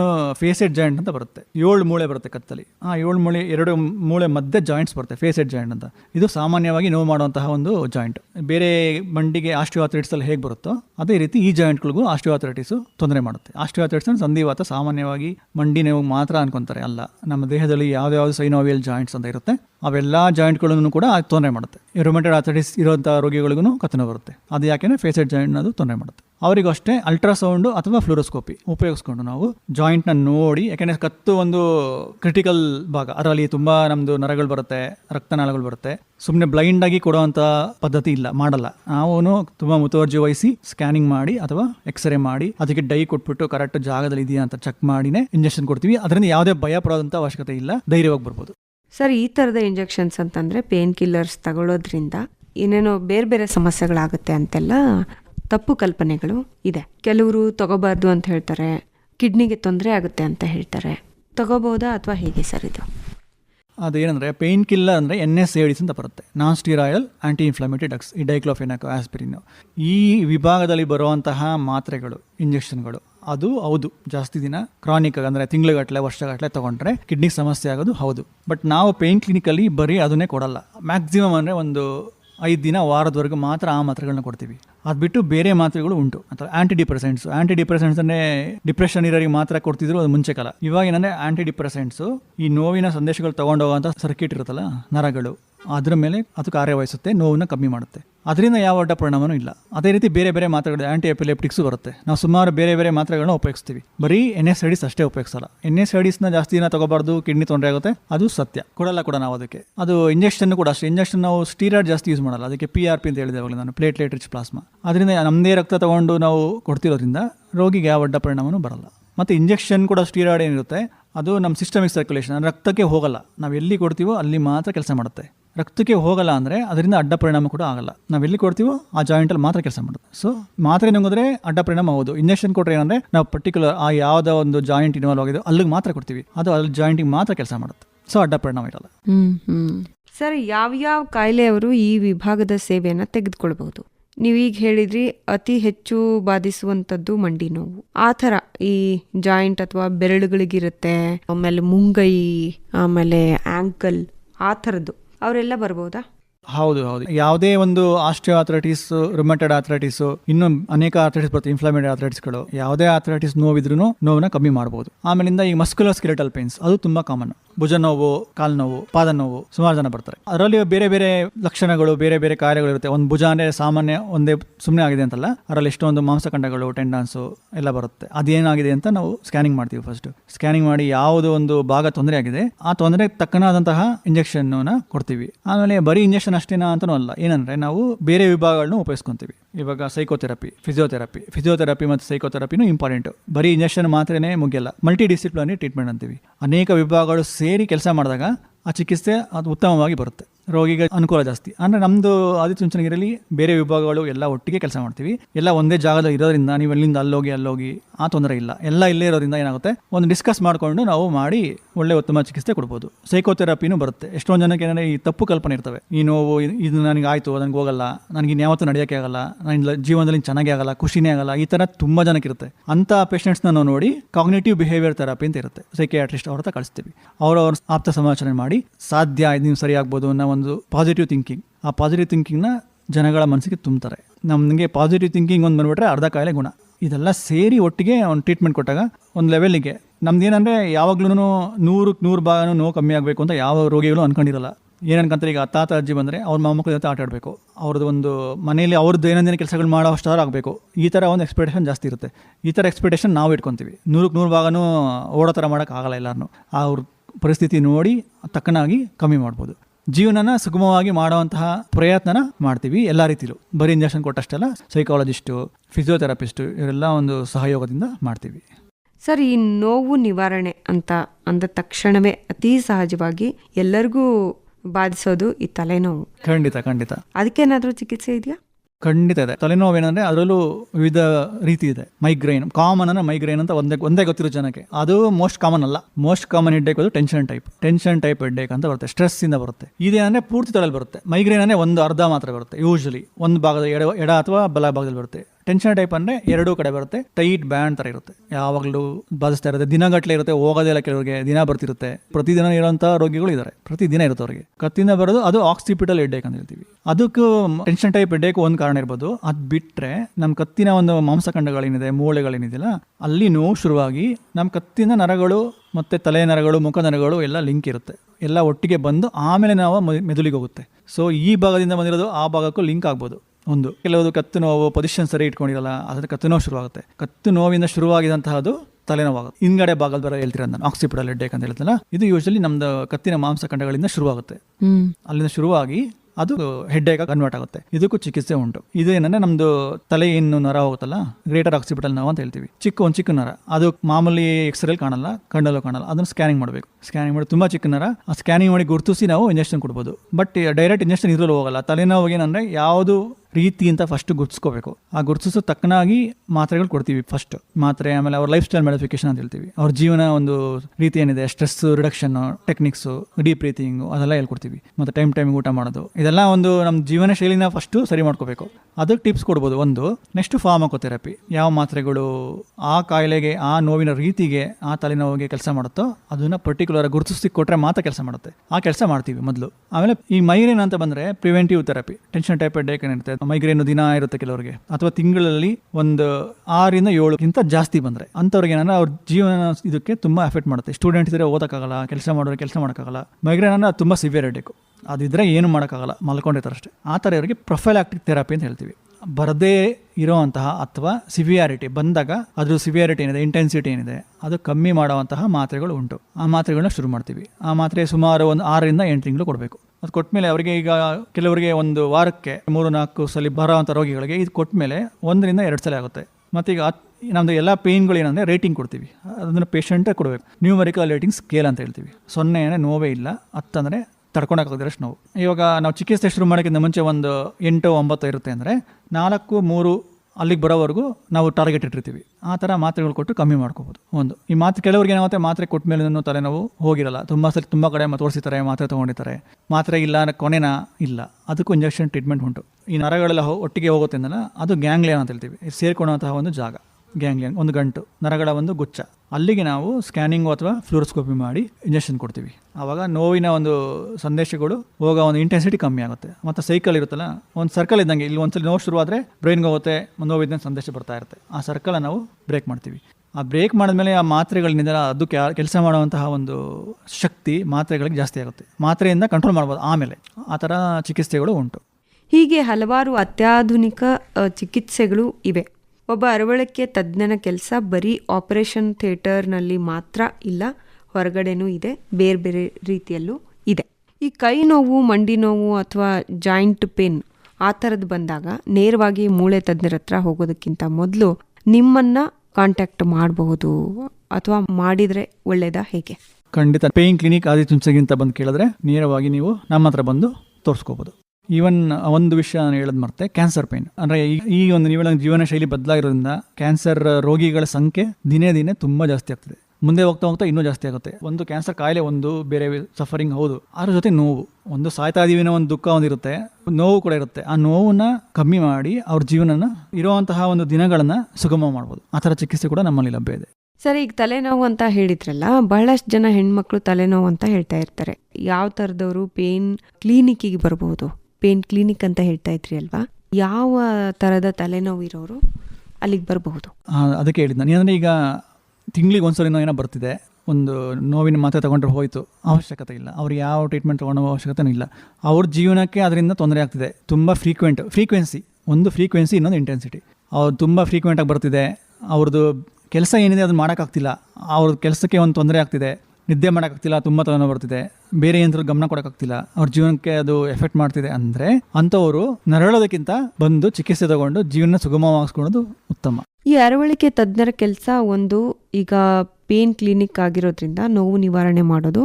ಫೇಸೆಡ್ ಜಾಯಿಂಟ್ ಅಂತ ಬರುತ್ತೆ. ಏಳು ಮೂಳೆ ಬರುತ್ತೆ ಕತ್ತಲಿ. ಆ ಏಳು ಮೂಳೆ, ಎರಡು ಮೂಳೆ ಮಧ್ಯೆ ಜಾಯಿಂಟ್ಸ್ ಬರುತ್ತೆ ಫೇಸೆಡ್ ಜಾಯಿಂಟ್ ಅಂತ. ಇದು ಸಾಮಾನ್ಯವಾಗಿ ನೋವು ಮಾಡುವಂತಹ ಒಂದು ಜಾಯಿಂಟ್ ಬೇರೆ ಮಂಡಿಗೆ ಆಸ್ಟಿಯೋಆಥರೈಟಿಸ್ ಅಲ್ಲಿ ಹೇಗೆ ಬರುತ್ತೋ, ಅದೇ ರೀತಿ ಈ ಜಾಯಿಂಟ್ಗಳಿಗೂ ಆಸ್ಟಿಯೋಆಥರೈಟಿಸ್ ತೊಂದರೆ ಮಾಡುತ್ತೆ. ಆಸ್ಟಿಯೋಆಥರೈಟಿಸ್ ಸಂಧಿವಾತ ಸಾಮಾನ್ಯವಾಗಿ ಮಂಡಿ ನೋವು ಮಾತ್ರ ಅನ್ಕೊಂತಾರೆ, ಅಲ್ಲ. ನಮ್ಮ ದೇಹದಲ್ಲಿ ಯಾವ್ದಾವ್ದು ಸೈನೋವಿಯಲ್ ಜಾಯಿಂಟ್ಸ್ ಅಂತ ಇರುತ್ತೆ, ಅವೆಲ್ಲ ಜಾಯಿಂಟ್ಗಳನ್ನು ಕೂಡ ತೊಂದರೆ ಮಾಡುತ್ತೆ. ರೊಮೆಟೆಡ್ ಆಥರೈಟಿಸ್ ಇರುವಂಥ ರೋಗಿಗಳಿಗೂ ಕತ್ತನ ಬರುತ್ತೆ. ಅದು ಯಾಕೆಂದ್ರೆ ಫೇಸೆಡ್ ಜಾಯಿಂಟ್ ಅದು ತೊಂದರೆ ಮಾಡುತ್ತೆ. ಅವರಿಗೂ ಅಲ್ಟ್ರಾಸೌಂಡು ಅಥವಾ ಫ್ಲೋರೋಸ್ಕೋಪಿ ಉಪಯೋಗಿಸ್ಕೊಂಡು ನಾವು ಜಾಯಿಂಟ್ನ ನೋಡಿ, ಯಾಕೆಂದರೆ ಕತ್ತು ಒಂದು ಕ್ರಿಟಿಕಲ್ ಭಾಗ, ಅದರಲ್ಲಿ ತುಂಬ ನಮ್ಮದು ನರಗಳು ಬರುತ್ತೆ, ರಕ್ತನಾಳಗಳು ಬರುತ್ತೆ. ಸುಮ್ಮನೆ ಬ್ಲೈಂಡ್ ಆಗಿ ಕೊಡುವಂಥ ಪದ್ಧತಿ ಇಲ್ಲ, ಮಾಡಲ್ಲ. ನಾವು ತುಂಬ ಮುತುವರ್ಜಿ ವಹಿಸಿ ಸ್ಕ್ಯಾನಿಂಗ್ ಮಾಡಿ ಅಥವಾ ಎಕ್ಸ್ರೇ ಮಾಡಿ, ಅದಕ್ಕೆ ಡೈ ಕೊಟ್ಬಿಟ್ಟು ಕರೆಕ್ಟ್ ಜಾಗದಲ್ಲಿ ಇದೆಯಾ ಅಂತ ಚೆಕ್ ಮಾಡಿನೇ ಇಂಜೆಕ್ಷನ್ ಕೊಡ್ತೀವಿ. ಅದರಿಂದ ಯಾವುದೇ ಭಯ ಪಡೋದಂಥ ಅವಶ್ಯಕತೆ ಇಲ್ಲ, ಧೈರ್ಯವಾಗಿ ಬರ್ಬೋದು. ಸರ್, ಈ ಥರದ ಇಂಜೆಕ್ಷನ್ಸ್ ಅಂತಂದರೆ ಪೇನ್ ಕಿಲ್ಲರ್ಸ್ ತಗೊಳ್ಳೋದ್ರಿಂದ ಏನೇನೋ ಬೇರೆ ಬೇರೆ ಸಮಸ್ಯೆಗಳಾಗುತ್ತೆ ಅಂತೆಲ್ಲ ತಪ್ಪು ಕಲ್ಪನೆಗಳು ಇದೆ. ಕೆಲವರು ತಗೋಬಾರ್ದು ಅಂತ ಹೇಳ್ತಾರೆ, ಕಿಡ್ನಿಗೆ ತೊಂದರೆ ಆಗುತ್ತೆ ಅಂತ ಹೇಳ್ತಾರೆ. ತಗೋಬೋದಾ ಅಥವಾ ಹೇಗೆ ಸರ್ ಇದು? ಅದು ಏನಂದರೆ ಪೇಯ್ನ್ ಕಿಲ್ಲರ್ ಅಂದರೆ ಎನ್ ಎಸ್ ಏಡಿಸ್ ಅಂತ ಬರುತ್ತೆ. Non steroidal anti inflammatory drugs ಈ ಡೈಕ್ಲೋಫೆನಾಕ್ ಆಸ್ಪಿರಿನ್. ಈ ವಿಭಾಗದಲ್ಲಿ ಬರುವಂತಹ ಮಾತ್ರೆಗಳು, ಇಂಜೆಕ್ಷನ್ಗಳು, ಅದು ಹೌದು. ಜಾಸ್ತಿ ದಿನ ಕ್ರಾನಿಕ್ ಅಂದರೆ ತಿಂಗಳುಗಟ್ಟಲೆ ವರ್ಷಗಟ್ಟಲೆ ತೊಗೊಂಡ್ರೆ ಕಿಡ್ನಿ ಸಮಸ್ಯೆ ಆಗೋದು ಹೌದು. ಬಟ್ ನಾವು ಪೇಯ್ನ್ ಕ್ಲಿನಿಕಲ್ಲಿ ಬರೀ ಅದನ್ನೇ ಕೊಡಲ್ಲ. ಮ್ಯಾಕ್ಸಿಮಮ್ ಅಂದರೆ ಒಂದು ಐದು ದಿನ ವಾರದವರೆಗೂ ಮಾತ್ರ ಆ ಮಾತ್ರೆಗಳನ್ನ ಕೊಡ್ತೀವಿ. ಅದು ಬಿಟ್ಟು ಬೇರೆ ಮಾತ್ರೆಗಳು ಉಂಟು. ಅಥವಾ ಆಂಟಿ ಡಿಪ್ರೆಸೆಂಟ್ಸ್ ಆಂಟಿ ಡಿಪ್ರೆಸೆಂಟ್ಸ್ ಅಂದರೆ ಡಿಪ್ರೆಷನ್ ಇರೋರಿಗೆ ಮಾತ್ರ ಕೊಡ್ತಿದ್ರು, ಅದು ಮುಂಚೆ ಕಾಲ. ಇವಾಗ ಏನಂದರೆ ಆಂಟಿ ಡಿಪ್ರೆಸೆಂಟ್ಸು ಈ ನೋವಿನ ಸಂದೇಶಗಳು ತಗೊಂಡೋಗುವಂಥ ಸರ್ಕಿಟ್ ಇರುತ್ತಲ್ಲ, ನರಗಳು, ಅದ್ರ ಮೇಲೆ ಅದು ಕಾರ್ಯವಹಿಸುತ್ತೆ, ನೋವನ್ನು ಕಮ್ಮಿ ಮಾಡುತ್ತೆ. ಅದರಿಂದ ಯಾವ ಅಡ್ಡ ಪರಿಣಾಮನೂ ಇಲ್ಲ. ಅದೇ ರೀತಿ ಬೇರೆ ಬೇರೆ ಮಾತ್ರೆಗಳು ಆಂಟಿ ಎಪಿಲೆಪ್ಟಿಕ್ಸು ಬರುತ್ತೆ. ನಾವು ಸುಮಾರು ಬೇರೆ ಬೇರೆ ಮಾತ್ರೆಗಳನ್ನ ಉಪಯೋಗಿಸ್ತೀವಿ. ಬರೀ ಎನ್ ಎಸ್ ಐಡಿಸ್ ಅಷ್ಟೇ ಉಪಯೋಗಿಸಲ್ಲ. ಎನ್ ಎಸ್ ಐಡಿಸ್ನ ಜಾಸ್ತಿ ದಿನ ತಗೋಬಾರ್ದು, ಕಿಡ್ನಿ ತೊಂದರೆ ಆಗುತ್ತೆ, ಅದು ಸತ್ಯ. ಕೊಡಲ್ಲ ಕೂಡ ನಾವು ಅದಕ್ಕೆ. ಅದು ಇಂಜೆಕ್ಷನ್ ಕೂಡ ಅಷ್ಟೇ. ಇಂಜೆಕ್ಷನ್ ನಾವು ಸ್ಟೀರಾಯ್ಡ್ ಜಾಸ್ತಿ ಯೂಸ್ ಮಾಡಲ್ಲ. ಅದಕ್ಕೆ ಪಿ ಆರ್ ಪಿ ಅಂತ ಹೇಳಿದೆ ಅವಾಗ ನಾನು. ಪ್ಲೇಟ್ಲೆಟ್ ರಿಚ್ ಪ್ಲಾಸ್ಮಾ ಅದರಿಂದ ನಮ್ಮದೇ ರಕ್ತ ತಗೊಂಡು ನಾವು ಕೊಡ್ತಿರೋದ್ರಿಂದ ರೋಗಿಗೆ ಯಾವ ಅಡ್ಡ ಪರಿಣಾಮನೂ ಬರಲ್ಲ. ಮತ್ತು ಇಂಜೆಕ್ಷನ್ ಕೂಡ ಸ್ಟೀರಾಯ್ಡ್ ಏನಿರುತ್ತೆ, ಅದು ನಮ್ಮ ಸಿಸ್ಟಮಿಕ್ ಸರ್ಕ್ಯುಲೇಷನ್ ರಕ್ತಕ್ಕೆ ಹೋಗಲ್ಲ. ನಾವು ಎಲ್ಲಿ ಕೊಡ್ತೀವೋ ಅಲ್ಲಿ ಮಾತ್ರ ಕೆಲಸ ಮಾಡುತ್ತೆ. ರಕ್ತಕ್ಕೆ ಹೋಗಲ್ಲ ಅಂದರೆ ಅದರಿಂದ ಅಡ್ಡ ಪರಿಣಾಮ ಕೂಡ ಆಗಲ್ಲ. ನಾವು ಎಲ್ಲಿ ಕೊಡ್ತೀವೋ ಆ ಜಾಯಿಂಟಲ್ಲಿ ಮಾತ್ರ ಕೆಲಸ ಮಾಡುತ್ತೆ. ಸೊ ಮಾತ್ರೆ ನುಂಗಿದ್ರೆ ಅಡ್ಡ ಪರಿಣಾಮ ಹೌದು. ಇಂಜೆಕ್ಷನ್ ಕೊಟ್ಟರೆ ಏನಂದರೆ, ನಾವು ಪರ್ಟಿಕ್ಯುಲರ್ ಆ ಯಾವುದೋ ಒಂದು ಜಾಯಿಂಟ್ ಇನ್ವಾಲ್ವ್ ಆಗಿದೆ ಅಲ್ಲಿಗೆ ಮಾತ್ರ ಕೊಡ್ತೀವಿ. ಅದು ಅಲ್ಲಿ ಜಾಯಿಂಟಿಗೆ ಮಾತ್ರ ಕೆಲಸ ಮಾಡುತ್ತೆ. ಸೊ ಅಡ್ಡ ಪರಿಣಾಮ ಇರಲ್ಲ. ಸರ್ ಯಾವ ಯಾವ ಕಾಯಿಲೆಯವರು ಈ ವಿಭಾಗದ ಸೇವೆಯನ್ನು ತೆಗೆದುಕೊಳ್ಬಹುದು? ನೀವೀಗ ಹೇಳಿದ್ರಿ ಅತಿ ಹೆಚ್ಚು ಬಾಧಿಸುವಂಥದ್ದು ಮಂಡಿ ನೋವು. ಆ ಥರ ಈ ಜಾಯಿಂಟ್ ಅಥವಾ ಬೆರಳುಗಳಿಗಿರುತ್ತೆ, ಆಮೇಲೆ ಮುಂಗೈ, ಆಮೇಲೆ ಆಂಕಲ್ ಆ ಥರದ್ದು. ಅವರೆಲ್ಲ ಬರ್ಬೋದಾ? ಹೌದು ಹೌದು. ಯಾವುದೇ ಒಂದು ಆಸ್ಟ್ರಿಯೋ ಆಥರೈಟಿಸ್ ರುಮೆಟೆಡ್ ಆಥರೈಟಿಸ್ ಇನ್ನು ಅನೇಕ ಆಥರೈಟಿಸ್ ಬರುತ್ತೆ ಇನ್ಫ್ಲಮೇಟರಿ ಆಥರೈಟಿಸ್ಗಳು ಯಾವುದೇ ಆಥರೈಟಿಸ್ ನೋವಿದ್ರೂ ನೋವನ್ನ ಕಮ್ಮಿ ಮಾಡಬಹುದು ಆಮೇಲಿಂದ ಈ ಮಸ್ಕ್ಯುಲರ್ ಸ್ಕೆಲೆಟಲ್ ಪೇನ್ಸ್ ಅದು ತುಂಬಾ ಕಾಮನ್ ಭುಜ ನೋವು, ಕಾಲು ನೋವು, ಪಾದ ನೋವು ಸುಮಾರು ಜನ ಬರ್ತಾರೆ. ಅದರಲ್ಲಿ ಬೇರೆ ಬೇರೆ ಲಕ್ಷಣಗಳು, ಬೇರೆ ಬೇರೆ ಕಾರ್ಯಗಳು ಇರುತ್ತೆ. ಒಂದು ಭುಜ ಅಂದ್ರೆ ಸಾಮಾನ್ಯ ಒಂದೇ ಸುಮ್ಮನೆ ಆಗಿದೆ ಅಂತಲ್ಲ, ಅದರಲ್ಲಿ ಎಷ್ಟೊಂದು ಮಾಂಸಖಂಡಗಳು ಟೆಂಡಾನ್ಸು ಎಲ್ಲ ಬರುತ್ತೆ. ಅದೇನಾಗಿದೆ ಅಂತ ನಾವು ಸ್ಕ್ಯಾನಿಂಗ್ ಮಾಡ್ತೀವಿ ಫಸ್ಟ್ ಸ್ಕ್ಯಾನಿಂಗ್ ಮಾಡಿ ಯಾವುದು ಒಂದು ಭಾಗ ತೊಂದರೆ ಆಗಿದೆ, ಆ ತೊಂದರೆ ತಕ್ಕನಾದಂತಹ ಇಂಜೆಕ್ಷನ್ ಕೊಡ್ತೀವಿ. ಆಮೇಲೆ ಬರೀ ಇಂಜೆಕ್ಷನ್ ಅಷ್ಟೇನಾ ಅಂತನೂ ಅಲ್ಲ. ಏನಂದ್ರೆ ನಾವು ಬೇರೆ ವಿಭಾಗಗಳನ್ನ ಉಪಯೋಗಿಸ್ಕೊಂತೀವಿ. ಇವಾಗ ಸೈಕೋಥೆರಪಿ ಫಿಸಿಯೋಥೆರಪಿ ಫಿಸಿಯೋಥೆರಪಿ ಮತ್ತು ಸೈಕೋಥೆರಪಿನೂ ಇಂಪಾರ್ಟೆಂಟು ಬರೀ ಇಂಜೆಕ್ಷನ್ ಮಾತ್ರನೇ ಮುಗಿಯಲ್ಲ. ಮಲ್ಟಿ ಡಿಸಿಪ್ಲಿನರಿ ಟ್ರೀಟ್ಮೆಂಟ್ ಅಂತೀವಿ. ಅನೇಕ ವಿಭಾಗಗಳು ಸೇರಿ ಕೆಲಸ ಮಾಡಿದಾಗ ಆ ಚಿಕಿತ್ಸೆ ಅದು ಉತ್ತಮವಾಗಿ ಬರುತ್ತೆ. ರೋಗಿಗೆ ಅನುಕೂಲ ಜಾಸ್ತಿ. ಅಂದರೆ ನಮ್ಮದು ಆದಿಚುಂಚನಗಿರಿಯಲ್ಲಿ ಬೇರೆ ವಿಭಾಗಗಳು ಎಲ್ಲ ಒಟ್ಟಿಗೆ ಕೆಲಸ ಮಾಡ್ತೀವಿ. ಎಲ್ಲ ಒಂದೇ ಜಾಗದಲ್ಲಿ ಇರೋದ್ರಿಂದ ನೀವು ಅಲ್ಲಿಂದ ಅಲ್ಲೋಗಿ ಅಲ್ಲೋಗಿ ಆ ತೊಂದರೆ ಇಲ್ಲ. ಎಲ್ಲ ಇಲ್ಲೇ ಇರೋದ್ರಿಂದ ಏನಾಗುತ್ತೆ? ಒಂದು ಡಿಸ್ಕಸ್ ಮಾಡಿಕೊಂಡು ನಾವು ಮಾಡಿ ಒಳ್ಳೆ ಉತ್ತಮ ಚಿಕಿತ್ಸೆ ಕೊಡ್ಬೋದು. ಸೈಕೋಥೆರಪಿನೂ ಬರುತ್ತೆ. ಎಷ್ಟೊಂದು ಜನಕ್ಕೆ ಏನಂದರೆ ಈ ತಪ್ಪು ಕಲ್ಪನೆ ಇರ್ತವೆ. ಈ ನೋವು, ಇದು- ನನಗೆ ಆಯಿತು ನನಗೆ ಹೋಗಲ್ಲ. ನನಗೆ ಇನ್ಯಾವತ್ತೂ ನಡೆಯೋಕ್ಕೆ ಆಗಲ್ಲ. ನನ್ನ ಜೀವನದಲ್ಲಿ ಚೆನ್ನಾಗೇ ಆಗಲ್ಲ, ಖುಷಿನೇ ಆಗಲ್ಲ. ಈ ಥರ ತುಂಬ ಜನಕ್ಕಿರುತ್ತೆ ಅಂಥ ಪೇಷೆಂಟ್ಸ್ನ ನಾವು ನೋಡಿ ಕಾಗ್ನೇಟಿವ್ ಬಿಹೇವಿಯರ್ ಥೆರಪಿ ಅಂತ ಇರುತ್ತೆ. ಸೈಕಿಯಾಟ್ರಿಸ್ಟ್ ಅವ್ರ ಹತ್ರ ಕಳಿಸ್ತೀವಿ. ಅವರು ಅವ್ರ ಆಪ್ತ ಸಮಾಲೋಚನೆ ಮಾಡಿ ಸಾಧ್ಯ ಇದು ನೀವು ಸರಿಯಾಗ್ಬೋದು ಅನ್ನೋ ಒಂದು ಪಾಸಿಟಿವ್ ಥಿಂಕಿಂಗ್ ಆ ಪಾಸಿಟಿವ್ ಥಿಂಕಿಂಗ್ನ ಜನಗಳ ಮನಸ್ಸಿಗೆ ತುಂಬ್ತಾರೆ. ನಮಗೆ ಪಾಸಿಟಿವ್ ಥಿಂಕಿಂಗ್ ಒಂದು ಬಂದುಬಿಟ್ರೆ ಅರ್ಧ ಕಾಯಿಲೆ ಗುಣ. ಇದೆಲ್ಲ ಸೇರಿ ಒಟ್ಟಿಗೆ ಒಂದು ಟ್ರೀಟ್ಮೆಂಟ್ ಕೊಟ್ಟಾಗ ಒಂದು ಲೆವೆಲಿಗೆ ನಮ್ದು ಏನಂದರೆ ಯಾವಾಗ್ಲೂ ನೂರಕ್ಕೆ ನೂರು ಭಾಗನೂ ನೋವು ಕಮ್ಮಿ ಆಗಬೇಕು ಅಂತ ಯಾವ ರೋಗಿಗಳು ಅನ್ಕೊಂಡಿರಲ್ಲ. ಏನು ಅನ್ಕೊಂತಾರೆ? ಈಗ ತಾತ, ಅಜ್ಜಿ ಬಂದರೆ ಅವ್ರ ಮೊಮ್ಮಕ್ಕಳ ಜೊತೆ ಆಟ ಆಡಬೇಕು. ಅವ್ರದ್ದು ಒಂದು ಮನೆಯಲ್ಲಿ ಅವ್ರದ್ದು ದೈನಂದಿನ ಕೆಲಸಗಳು ಮಾಡೋ ಅಷ್ಟಾದ್ರೂ ಆಗಬೇಕು. ಈ ಥರ ಒಂದು ಎಕ್ಸ್ಪೆಕ್ಟೇಷನ್ ಜಾಸ್ತಿ ಇರುತ್ತೆ. ಈ ಥರ ಎಕ್ಸ್ಪೆಕ್ಟೇಷನ್ ನಾವು ಇಟ್ಕೊತೀವಿ. ನೂರಕ್ಕೆ ನೂರು ಭಾಗನೂ ಓಡೋ ಥರ ಮಾಡೋಕ್ಕಾಗಲ್ಲ ಎಲ್ಲರೂ ಅವ್ರ ಪರಿಸ್ಥಿತಿ ನೋಡಿ ತಕ್ಕನಾಗಿ ಕಮ್ಮಿ ಮಾಡ್ಬೋದು. ಜೀವನನ ಸುಗಮವಾಗಿ ಮಾಡುವಂತಹ ಪ್ರಯತ್ನನ ಮಾಡ್ತೀವಿ ಎಲ್ಲ ರೀತಿಯಲ್ಲೂ ಬರೀ ಇಂಜೆಕ್ಷನ್ ಕೊಟ್ಟಷ್ಟೆಲ್ಲ ಸೈಕಾಲಜಿಸ್ಟು ಫಿಸಿಯೋಥೆರಪಿಸ್ಟು ಇವರೆಲ್ಲ ಒಂದು ಸಹಯೋಗದಿಂದ ಮಾಡ್ತೀವಿ. ಸರ್ ಈ ನೋವು ನಿವಾರಣೆ ಅಂತ ಅಂದ ತಕ್ಷಣವೇ ಅತಿ ಸಹಜವಾಗಿ ಎಲ್ಲರಿಗೂ ಬಾಧಿಸೋದು ಈ ತಲೆನೋವು. ಖಂಡಿತ ಖಂಡಿತ. ಅದಕ್ಕೇನಾದರೂ ಚಿಕಿತ್ಸೆ ಇದೆಯಾ? ಖಂಡಿತ ಇದೆ. ತಲೆನೋವು ಏನಂದ್ರೆ ಅದರಲ್ಲೂ ವಿವಿಧ ರೀತಿ ಇದೆ. ಮೈಗ್ರೈನ್, ಕಾಮನ್ ಅಂದ್ರೆ ಮೈಗ್ರೈನ್ ಅಂತ ಒಂದೇ ಒಂದೇ ಗೊತ್ತಿರೋ ಜನಕ್ಕೆ. ಅದು ಮೋಸ್ಟ್ ಕಾಮನ್ ಅಲ್ಲ. ಮೋಸ್ಟ್ ಕಾಮನ್ ಹೆಡ್ಡೇಕ್ ಅದು tension type. Tension type headache ಅಂತ ಬರುತ್ತೆ. ಸ್ಟ್ರೆಸ್ ಇಂದ ಬರುತ್ತೆ. ಇದೇನಂದ್ರೆ ಪೂರ್ತಿ ತಲೆಯಲ್ಲಿ ಬರುತ್ತೆ. ಮೈಗ್ರೈನ್ ಒಂದು ಅರ್ಧ ಮಾತ್ರ ಬರುತ್ತೆ. ಯೂಶಲಿ ಒಂದು ಭಾಗದ ಎಡ ಎಡ ಅಥವಾ ಬಲ ಭಾಗದಲ್ಲಿ ಬರುತ್ತೆ. ಟೆನ್ಷನ್ ಟೈಪ್ ಅಂದರೆ ಎರಡೂ ಕಡೆ ಬರುತ್ತೆ. ಟೈಟ್ ಬ್ಯಾಂಡ್ ಥರ ಇರುತ್ತೆ. ಯಾವಾಗಲೂ ಬಾಧಿಸ್ತಾ ಇರುತ್ತೆ. ದಿನಗಟ್ಟಲೆ ಇರುತ್ತೆ, ಹೋಗೋದೇ ಇಲ್ಲ ಕೆಲವರಿಗೆ. ದಿನ ಬರ್ತಿರುತ್ತೆ. ಪ್ರತಿದಿನ ಇರುವಂತ ರೋಗಿಗಳು ಇದ್ದಾರೆ ಪ್ರತಿದಿನ ಇರುತ್ತೆ ಅವರಿಗೆ. ಕತ್ತಿಂದ ಬರೋದು ಅದು ಆಕ್ಸಿಪಿಟಲ್ ಹೆಡ್ಡೇಕ್ ಅಂತ ಹೇಳ್ತೀವಿ. ಅದಕ್ಕೂ ಟೆನ್ಷನ್ ಟೈಪ್ ಹೆಡ್ಡೇಕ್ ಒಂದು ಕಾರಣ ಇರ್ಬೋದು. ಅದು ಬಿಟ್ಟರೆ ನಮ್ಮ ಕತ್ತಿನ ಒಂದು ಮಾಂಸಖಂಡಗಳೇನಿದೆ, ಮೂಳೆಗಳೇನಿದೆಯಲ್ಲ, ಅಲ್ಲಿ ನೋವು ಶುರುವಾಗಿ ನಮ್ಮ ಕತ್ತಿನ ನರಗಳು ಮತ್ತು ತಲೆ ನರಗಳು, ಮುಖ ನರಗಳು ಎಲ್ಲ ಲಿಂಕ್ ಇರುತ್ತೆ. ಎಲ್ಲ ಒಟ್ಟಿಗೆ ಬಂದು ಆಮೇಲೆ ನಾವು ಮೆದುಳಿಗೆ ಹೋಗುತ್ತೆ. ಸೊ ಈ ಭಾಗದಿಂದ ಬಂದಿರೋದು ಆ ಭಾಗಕ್ಕೂ ಲಿಂಕ್ ಆಗ್ಬೋದು. ಒಂದು. ಕೆಲವೊಂದು ಕತ್ತು ನೋವು ಪೊಸಿಷನ್ ಸರಿ ಇಟ್ಕೊಂಡಿರಲ್ಲ ಅದರ ಕತ್ತು ನೋವು ಶುರುವಾಗುತ್ತೆ. ಕತ್ತು ನೋವಿಂದ ಶುರುವಾಗಿದಂತಹದ್ದು ತಲೆನೋವಾಗುತ್ತೆ. ಹಿಂಗಡೆ ಭಾಗದ ಬರ ಹೇಳ್ತೀರ ನಾನು ಆಕ್ಸಿಪಿಟಲ್ ಹೆಡ್ಡೇಕ್ ಅಂತ ಹೇಳ್ತಲ್ಲ ಇದು ಯೂಶಲಿ ನಮ್ದು ಕತ್ತಿನ ಮಾಂಸಖಂಡಗಳಿಂದ ಶುರುವಾಗುತ್ತೆ. ಹ್ಮ್. ಅಲ್ಲಿಂದ ಶುರುವಾಗಿ ಅದು ಹೆಡ್ಡೇಕ್ ಕನ್ವರ್ಟ್ ಆಗುತ್ತೆ. ಇದಕ್ಕೂ ಚಿಕಿತ್ಸೆ ಉಂಟು. ಇದು ಏನಂದ್ರೆ ನಮ್ದು ತಲೆ ಏನು ನರ ಹೋಗುತ್ತಲ್ಲ ಗ್ರೇಟರ್ ಆಕ್ಸಿಪಿಟಲ್ ನೋವು ಅಂತ ಹೇಳ್ತೀವಿ. ಚಿಕ್ಕ ಒಂದು ಚಿಕ್ಕ ನರ. ಅದು ಮಾಮೂಲಿ ಎಕ್ಸ್ರೇಲ್ ಕಾಣಲ್ಲ ಕಣ್ಣಲ್ಲೂ ಕಾಣಲ್ಲ ಅದನ್ನ ಸ್ಕ್ಯಾನಿಂಗ್ ಮಾಡಬೇಕು. ಸ್ಕ್ಯಾನಿಂಗ್ ಮಾಡಿ ತುಂಬಾ ಚಿಕ್ಕ ನರ. ಆ ಸ್ಕ್ಯಾನಿಂಗ್ ಮಾಡಿ ಗುರುತಿಸಿ ನಾವು ಇಂಜೆಕ್ಷನ್ ಕೊಡ್ಬೋದು. ಬಟ್ ಡೈರೆಕ್ಟ್ ಇಂಜೆಕ್ಷನ್ ಇದ್ರಲ್ಲಿ ಹೋಗಲ್ಲ. ತಲೆನೋವು ಏನಂದ್ರೆ ಯಾವುದು ರೀತಿ ಅಂತ ಫಸ್ಟ್ ಗುರ್ತಿಸ್ಕೋಬೇಕು. ಆ ಗುರ್ತಿಸೋ ತಕ್ಕನಾಗಿ ಮಾತ್ರೆಗಳು ಕೊಡ್ತೀವಿ ಫಸ್ಟ್ ಮಾತ್ರೆ, ಆಮೇಲೆ ಅವ್ರ ಲೈಫ್ ಸ್ಟೈಲ್ ಮಾಡಿಫಿಕೇಶನ್ ಅಂತ ಹೇಳ್ತೀವಿ. ಅವ್ರ ಜೀವನ ಒಂದು ರೀತಿ ಏನಿದೆ stress reduction techniques deep breathing ಅದೆಲ್ಲ ಹೇಳ್ಕೊಡ್ತೀವಿ. ಮತ್ತೆ ಟೈಮ್ ಟೈಮ್ ಊಟ ಮಾಡೋದು. ಇದೆಲ್ಲ ಒಂದು ನಮ್ಮ ಜೀವನ ಶೈಲಿನ ಫಸ್ಟ್ ಸರಿ ಮಾಡ್ಕೋಬೇಕು. ಅದಕ್ಕೆ ಟಿಪ್ಸ್ ಕೊಡ್ಬೋದು. ಒಂದು ನೆಕ್ಸ್ಟ್ ಫಾರ್ಮಕೋಥೆರಪಿ ಯಾವ ಮಾತ್ರೆಗಳು ಆ ಕಾಯಿಲೆಗೆ, ಆ ನೋವಿನ ರೀತಿಗೆ, ಆ ತಲೆನೋವಿಗೆ ಕೆಲಸ ಮಾಡುತ್ತೋ ಅದನ್ನ ಪರ್ಟಿಕ್ಯುಲರ್ ಗುರುತಿಸಿ ಕೊಟ್ಟರೆ ಮಾತ್ರ ಕೆಲಸ ಮಾಡುತ್ತೆ. ಆ ಕೆಲಸ ಮಾಡ್ತೀವಿ ಮೊದಲು. ಆಮೇಲೆ ಈ ಮೈರಿನ್ ಅಂತ ಬಂದ್ರೆ ಪ್ರಿವೆಂಟಿವ್ ಥೆರಪಿ ಟೆನ್ಷನ್ ಟೈಪ್ ಡೇಕ್ ಏನಿರುತ್ತೆ ಮೈಗ್ರೇನ್ ದಿನ ಇರುತ್ತೆ ಕೆಲವರಿಗೆ? ಅಥವಾ ತಿಂಗಳಲ್ಲಿ ಒಂದು ಆರಿಂದ ಏಳುಕ್ಕಿಂತ ಜಾಸ್ತಿ ಬಂದ್ರೆ? ಅಂಥವ್ರಿಗೆ ಏನಂದ್ರೆ ಅವ್ರ ಜೀವನ ಇದಕ್ಕೆ ತುಂಬಾ ಎಫೆಕ್ಟ್ ಮಾಡುತ್ತೆ. ಸ್ಟೂಡೆಂಟ್ ಇದ್ರೆ ಓದೋಕ್ಕಾಗಲ್ಲ, ಕೆಲಸ ಮಾಡೋರು ಕೆಲಸ ಮಾಡೋಕ್ಕಾಗಲ್ಲ. ಮೈಗ್ರೇನ್ ಅನ್ನ ಅದು ತುಂಬಾ ಸಿವಿಯರ್ ಹೆಡ್ಡೇಕು ಅದಿದ್ರೆ ಏನು ಮಾಡೋಕ್ಕಾಗಲ್ಲ. ಮಲ್ಕೊಂಡಿರ್ತಾರೆ ಅಷ್ಟೇ. ಆ ಥರ ಇವರಿಗೆ ಪ್ರೊಫೈಲಾಕ್ಟಿಕ್ ಥೆರಪಿ ಅಂತ ಹೇಳ್ತೀವಿ. ಬರದೇ ಇರೋವಂತಹ ಅಥವಾ ಸಿವಿಯಾರಿಟಿ ಬಂದಾಗ ಅದ್ರ ಸಿವಿಯಾರಿಟಿ ಏನಿದೆ ಇಂಟೆನ್ಸಿಟಿ ಏನಿದೆ, ಅದು ಕಮ್ಮಿ ಮಾಡುವಂತಹ ಮಾತ್ರೆಗಳು ಉಂಟು. ಆ ಮಾತ್ರೆಗಳನ್ನ ಶುರು ಮಾಡ್ತೀವಿ. ಆ ಮಾತ್ರೆ ಸುಮಾರು ಒಂದು ಆರರಿಂದ ಎಂಟು ತಿಂಗಳು ಕೊಡಬೇಕು. ಅದು ಕೊಟ್ಮೇಲೆ ಅವರಿಗೆ ಈಗ ಕೆಲವರಿಗೆ ಒಂದು ವಾರಕ್ಕೆ ಮೂರು ನಾಲ್ಕು ಸಲ ಬರೋವಂಥ ರೋಗಿಗಳಿಗೆ ಇದು ಕೊಟ್ಮೇಲೆ ಒಂದರಿಂದ ಎರಡು ಸಲ ಆಗುತ್ತೆ. ಮತ್ತು ಈಗ ನಮ್ಮದು ಎಲ್ಲ ಪೇಯ್ನ್ಗಳು ಏನಂದರೆ ರೇಟಿಂಗ್ ಕೊಡ್ತೀವಿ. ಅದನ್ನು ಪೇಷಂಟೇ ಕೊಡಬೇಕು. ನ್ಯೂಮರಿಕಲ್ ರೇಟಿಂಗ್ ಸ್ಕೇಲ್ ಅಂತ ಹೇಳ್ತೀವಿ. ಸೊನ್ನೆ ಏನೇ ನೋವೇ ಇಲ್ಲ, ಹತ್ತಂದರೆ ತಡ್ಕೊಳಕ್ಕಾಗದಿರಷ್ಟು ನೋವು. ಇವಾಗ ನಾವು ಚಿಕಿತ್ಸೆ ಶುರು ಮಾಡೋಕ್ಕಿಂತ ಮುಂಚೆ ಒಂದು ಎಂಟು ಒಂಬತ್ತು ಇರುತ್ತೆ ಅಂದರೆ ನಾಲ್ಕು ಮೂರು ಅಲ್ಲಿಗೆ ಬರೋವರೆಗೂ ನಾವು ಟಾರ್ಗೆಟ್ ಇಟ್ಟಿರ್ತೀವಿ. ಆ ಥರ ಮಾತ್ರೆಗಳು ಕೊಟ್ಟು ಕಮ್ಮಿ ಮಾಡ್ಕೋಬೋದು. ಒಂದು. ಈ ಮಾತ್ರೆ ಕೆಲವರಿಗೆ ಏನಾಗುತ್ತೆ ಮಾತ್ರೆ ಕೊಟ್ಟ ಮೇಲೆ ತಲೆನೋವು ಹೋಗಿರಲ್ಲ. ತುಂಬ ಸಲ ತುಂಬ ಕಡೆ ಮತ್ತೆ ತೋರಿಸಿರ್ತಾರೆ, ಮಾತ್ರೆ ತೊಗೊಂಡಿರ್ತಾರೆ. ಮಾತ್ರೆ ಇಲ್ಲ ಕೊನೆನ ಇಲ್ಲ. ಅದಕ್ಕೂ ಇಂಜೆಕ್ಷನ್ ಟ್ರೀಟ್ಮೆಂಟ್ ಉಂಟು. ಈ ನರಗಳೆಲ್ಲ ಒಟ್ಟಿಗೆ ಹೋಗುತ್ತೆ ಅಂದಲ್ಲ ಅದು ಗ್ಯಾಂಗ್ಲಿಯನ್ ಅಂತ ಹೇಳ್ತೀವಿ. ಸೇರ್ಕೊಳ್ಳುವಂತಹ ಒಂದು ಜಾಗ. ಗ್ಯಾಂಗ್ಲಿಯನ್ ಒಂದು ಗಂಟು, ನರಗಳ ಒಂದು ಗುಚ್ಛ. ಅಲ್ಲಿಗೆ ನಾವು ಸ್ಕ್ಯಾನಿಂಗು ಅಥವಾ ಫ್ಲೂರೋಸ್ಕೋಪಿ ಮಾಡಿ ಇಂಜೆಕ್ಷನ್ ಕೊಡ್ತೀವಿ. ಆವಾಗ ನೋವಿನ ಒಂದು ಸಂದೇಶಗಳು, ಹೋಗೋ ಒಂದು ಇಂಟೆನ್ಸಿಟಿ ಕಮ್ಮಿ ಆಗುತ್ತೆ. ಮತ್ತು ಸೈಕಲ್ ಇರುತ್ತಲ್ಲ, ಒಂದು ಸರ್ಕಲ್ ಇದ್ದಂಗೆ, ಇಲ್ಲಿ ಒಂದ್ಸಲ ನೋವು ಶುರುವಾದರೆ ಬ್ರೈನ್ಗೆ ಹೋಗುತ್ತೆ, ನೋವಿದ್ದ ಸಂದೇಶ ಬರ್ತಾ ಇರುತ್ತೆ. ಆ ಸರ್ಕಲ್ ನಾವು ಬ್ರೇಕ್ ಮಾಡ್ತೀವಿ. ಆ ಬ್ರೇಕ್ ಮಾಡಿದ್ಮೇಲೆ ಆ ಮಾತ್ರೆಗಳಿಂದ ಅದು ಕೆಲಸ ಮಾಡುವಂತಹ ಒಂದು ಶಕ್ತಿ ಮಾತ್ರೆಗಳಿಗೆ ಜಾಸ್ತಿ ಆಗುತ್ತೆ. ಮಾತ್ರೆಯಿಂದ ಕಂಟ್ರೋಲ್ ಮಾಡ್ಬೋದು, ಆಮೇಲೆ ಆ ಥರ ಚಿಕಿತ್ಸೆಗಳು ಉಂಟು. ಹೀಗೆ ಹಲವಾರು ಅತ್ಯಾಧುನಿಕ ಚಿಕಿತ್ಸೆಗಳು ಇವೆ. ಒಬ್ಬ ಅರವಳಿಕೆ ತಜ್ಞನ ಕೆಲಸ ಬರೀ ಆಪರೇಷನ್ ಥಿಯೇಟರ್ನಲ್ಲಿ ಮಾತ್ರ ಇಲ್ಲ, ಹೊರಗಡೆನೂ ಇದೆ, ಬೇರೆ ಬೇರೆ ರೀತಿಯಲ್ಲೂ ಇದೆ. ಈ ಕೈ ನೋವು, ಮಂಡಿ ನೋವು ಅಥವಾ ಜಾಯಿಂಟ್ ಪೇನ್ ಆ ಥರದ್ದು ಬಂದಾಗ ನೇರವಾಗಿ ಮೂಳೆ ತಜ್ಞರ ಹತ್ರ ಹೋಗೋದಕ್ಕಿಂತ ಮೊದಲು ನಿಮ್ಮನ್ನು ಕಾಂಟ್ಯಾಕ್ಟ್ ಮಾಡಬಹುದು ಅಥವಾ ಮಾಡಿದರೆ ಒಳ್ಳೆಯದಾ ಹೇಗೆ? ಖಂಡಿತ. ಪೇಯಿಂಗ್ ಕ್ಲಿನಿಕ್ ಆದಿಚುಂಚೆಗಿಂತ ಬಂದು ಕೇಳಿದ್ರೆ ನೇರವಾಗಿ ನೀವು ನಮ್ಮ ಹತ್ರ ಬಂದು ತೋರಿಸ್ಕೋಬೋದು. ಈವನ್ ಒಂದು ವಿಷಯ ನಾನು ಹೇಳೋದು ಮರ್ತೆ ಕ್ಯಾನ್ಸರ್ ಪೇನ್ ಅಂದರೆ ಈ ಒಂದು ನೀವೆಲ್ಲ ಜೀವನ ಶೈಲಿ ಬದಲಾಗಿರೋದ್ರಿಂದ ಕ್ಯಾನ್ಸರ್ ರೋಗಿಗಳ ಸಂಖ್ಯೆ ದಿನೇ ದಿನೇ ತುಂಬ ಜಾಸ್ತಿ ಆಗ್ತದೆ. ಮುಂದೆ ಹೋಗ್ತಾ ಹೋಗ್ತಾ ಇನ್ನೂ ಜಾಸ್ತಿ ಆಗುತ್ತೆ. ಒಂದು ಕ್ಯಾನ್ಸರ್ ಕಾಯಿಲೆ, ಒಂದು ಬೇರೆ ಸಫರಿಂಗ್ ಹೌದು. ಅದ್ರ ಜೊತೆ ನೋವು. ಒಂದು ಸಾಯ್ತಾ ಇದೀವಿನ, ಒಂದು ದುಃಖ ಒಂದಿರುತ್ತೆ, ನೋವು ಕೂಡ ಇರುತ್ತೆ. ಆ ನೋವನ್ನ ಕಮ್ಮಿ ಮಾಡಿ ಅವ್ರ ಜೀವನನ ಇರುವಂತಹ ಒಂದು ದಿನಗಳನ್ನ ಸುಗಮ ಮಾಡ್ಬೋದು. ಆ ಥರ ಚಿಕಿತ್ಸೆ ಕೂಡ ನಮ್ಮಲ್ಲಿ ಲಭ್ಯ ಇದೆ. ಸರ್, ಈಗ ತಲೆನೋವು ಅಂತ ಹೇಳಿದ್ರಲ್ಲ, ಬಹಳಷ್ಟು ಜನ ಹೆಣ್ಮಕ್ಳು ತಲೆನೋವು ಅಂತ ಹೇಳ್ತಾ ಇರ್ತಾರೆ. ಯಾವ ಥರದವರು ಪೇನ್ ಕ್ಲಿನಿಕ್ಕಿಗೆ ಬರಬಹುದು ಪೇನ್ ಕ್ಲಿನಿಕ್ ಅಂತ ಹೇಳ್ತಾ ಇದ್ರಿ ಅಲ್ವಾ? ಯಾವ ಥರದ ತಲೆನೋವು ಇರೋರು ಅಲ್ಲಿಗೆ ಬರಬಹುದು? ಅದಕ್ಕೆ ಹೇಳಿದ್ದು ನಾನು ಏನಂದರೆ ಈಗ ತಿಂಗಳಿಗೆ ಒಂದ್ಸಲ ಏನೋ ಬರ್ತಿದೆ. ಒಂದು ನೋವಿನ ಮಾತ್ರೆ ತಗೊಂಡ್ರೆ ಹೋಯ್ತು. ಅವಶ್ಯಕತೆ ಇಲ್ಲ. ಅವ್ರು ಯಾವ ಟ್ರೀಟ್ಮೆಂಟ್ ತೊಗೊಳೋ ಅವಶ್ಯಕತೆ ಇಲ್ಲ. ಅವ್ರ ಜೀವನಕ್ಕೆ ಅದರಿಂದ ತೊಂದರೆ ಆಗ್ತಿದೆ. ತುಂಬ ಫ್ರೀಕ್ವೆಂಟ್ ಫ್ರೀಕ್ವೆನ್ಸಿ ಒಂದು ಫ್ರೀಕ್ವೆನ್ಸಿ ಇನ್ನೊಂದು ಇಂಟೆನ್ಸಿಟಿ ಅವ್ರು ತುಂಬ ಫ್ರೀಕ್ವೆಂಟಾಗಿ ಬರ್ತಿದೆ. ಅವ್ರದ್ದು ಕೆಲಸ ಏನಿದೆ ಅದನ್ನ ಮಾಡೋಕ್ಕಾಗ್ತಿಲ್ಲ. ಅವ್ರ ಕೆಲಸಕ್ಕೆ ಒಂದು ತೊಂದರೆ ಆಗ್ತಿದೆ. ನಿದ್ದೆ ಮಾಡೋಕ್ಕಾಗ್ತಿಲ್ಲ, ತುಂಬ ತಲೆನೋವು ಬರ್ತಿದೆ ಬೇರೆ ಏನಾದ್ರು ಗಮನ ಕೊಡೋಕ್ಕಾಗ್ತಿಲ್ಲ. ಅವ್ರ ಜೀವನಕ್ಕೆ ಅದು ಎಫೆಕ್ಟ್ ಮಾಡ್ತಿದೆ ಅಂದರೆ ಅಂಥವರು ನರಳೋದಕ್ಕಿಂತ ಬಂದು ಚಿಕಿತ್ಸೆ ತಗೊಂಡು ಜೀವನ ಸುಗಮವಾಗಿಸ್ಕೊಳ್ಳೋದು ಉತ್ತಮ. ಈ ಅರವಳಿಕೆ ತಜ್ಞರ ಕೆಲಸ ಒಂದು ಈಗ ಪೇನ್ ಕ್ಲಿನಿಕ್ ಆಗಿರೋದ್ರಿಂದ ನೋವು ನಿವಾರಣೆ ಮಾಡೋದು.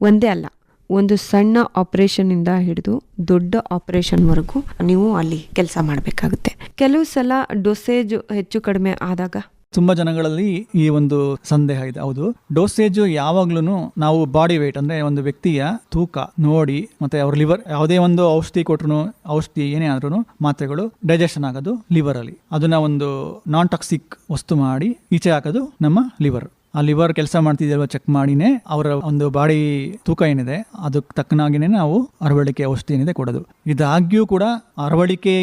ಒಂದೇ ಅಲ್ಲ, ಒಂದು ಸಣ್ಣ ಆಪರೇಷನ್ ಇಂದ ಹಿಡಿದು ದೊಡ್ಡ ಆಪರೇಷನ್ವರೆಗೂ ನೀವು ಅಲ್ಲಿ ಕೆಲಸ ಮಾಡಬೇಕಾಗುತ್ತೆ. ಕೆಲವು ಸಲ ಡೋಸೇಜ್ ಹೆಚ್ಚು ಕಡಿಮೆ ಆದಾಗ ತುಂಬಾ ಜನಗಳಲ್ಲಿ ಈ ಒಂದು ಸಂದೇಹ ಇದೆ. ಹೌದು. ಡೋಸೇಜ್ ಯಾವಾಗ್ಲೂ ನಾವು ಬಾಡಿ ವೇಟ್ ಅಂದ್ರೆ ಒಂದು ವ್ಯಕ್ತಿಯ ತೂಕ, ನೋಡಿ ಮತ್ತೆ ಅವ್ರ ಲಿವರ್ ಯಾವುದೇ ಒಂದು ಔಷಧಿ ಕೊಟ್ಟರು ಔಷಧಿ ಏನೇ ಆದ್ರೂ ಮಾತ್ರೆಗಳು ಡೈಜೆಷನ್ ಆಗೋದು ಲಿವರ್ ಅಲ್ಲಿ. ಅದನ್ನ ಒಂದು ನಾನ್ ಟಾಕ್ಸಿಕ್ ವಸ್ತು ಮಾಡಿ ಈಚೆ ಹಾಕೋದು ನಮ್ಮ ಲಿವರ್ ಆ ಲಿವರ್ ಕೆಲಸ ಮಾಡ್ತಿದ್ದೀವ ಚೆಕ್ ಮಾಡಿನೇ ಅವರ ಒಂದು ಬಾಡಿ ತೂಕ ಏನಿದೆ, ಅದಕ್ಕೆ ತಕ್ಕನಾಗಿನೇ ನಾವು ಅರವಳಿಕೆ ಔಷಧಿ ಏನಿದೆ ಕೊಡೋದು. ಇದಾಗ್ಯೂ ಕೂಡ ಅರವಳಿಕೆ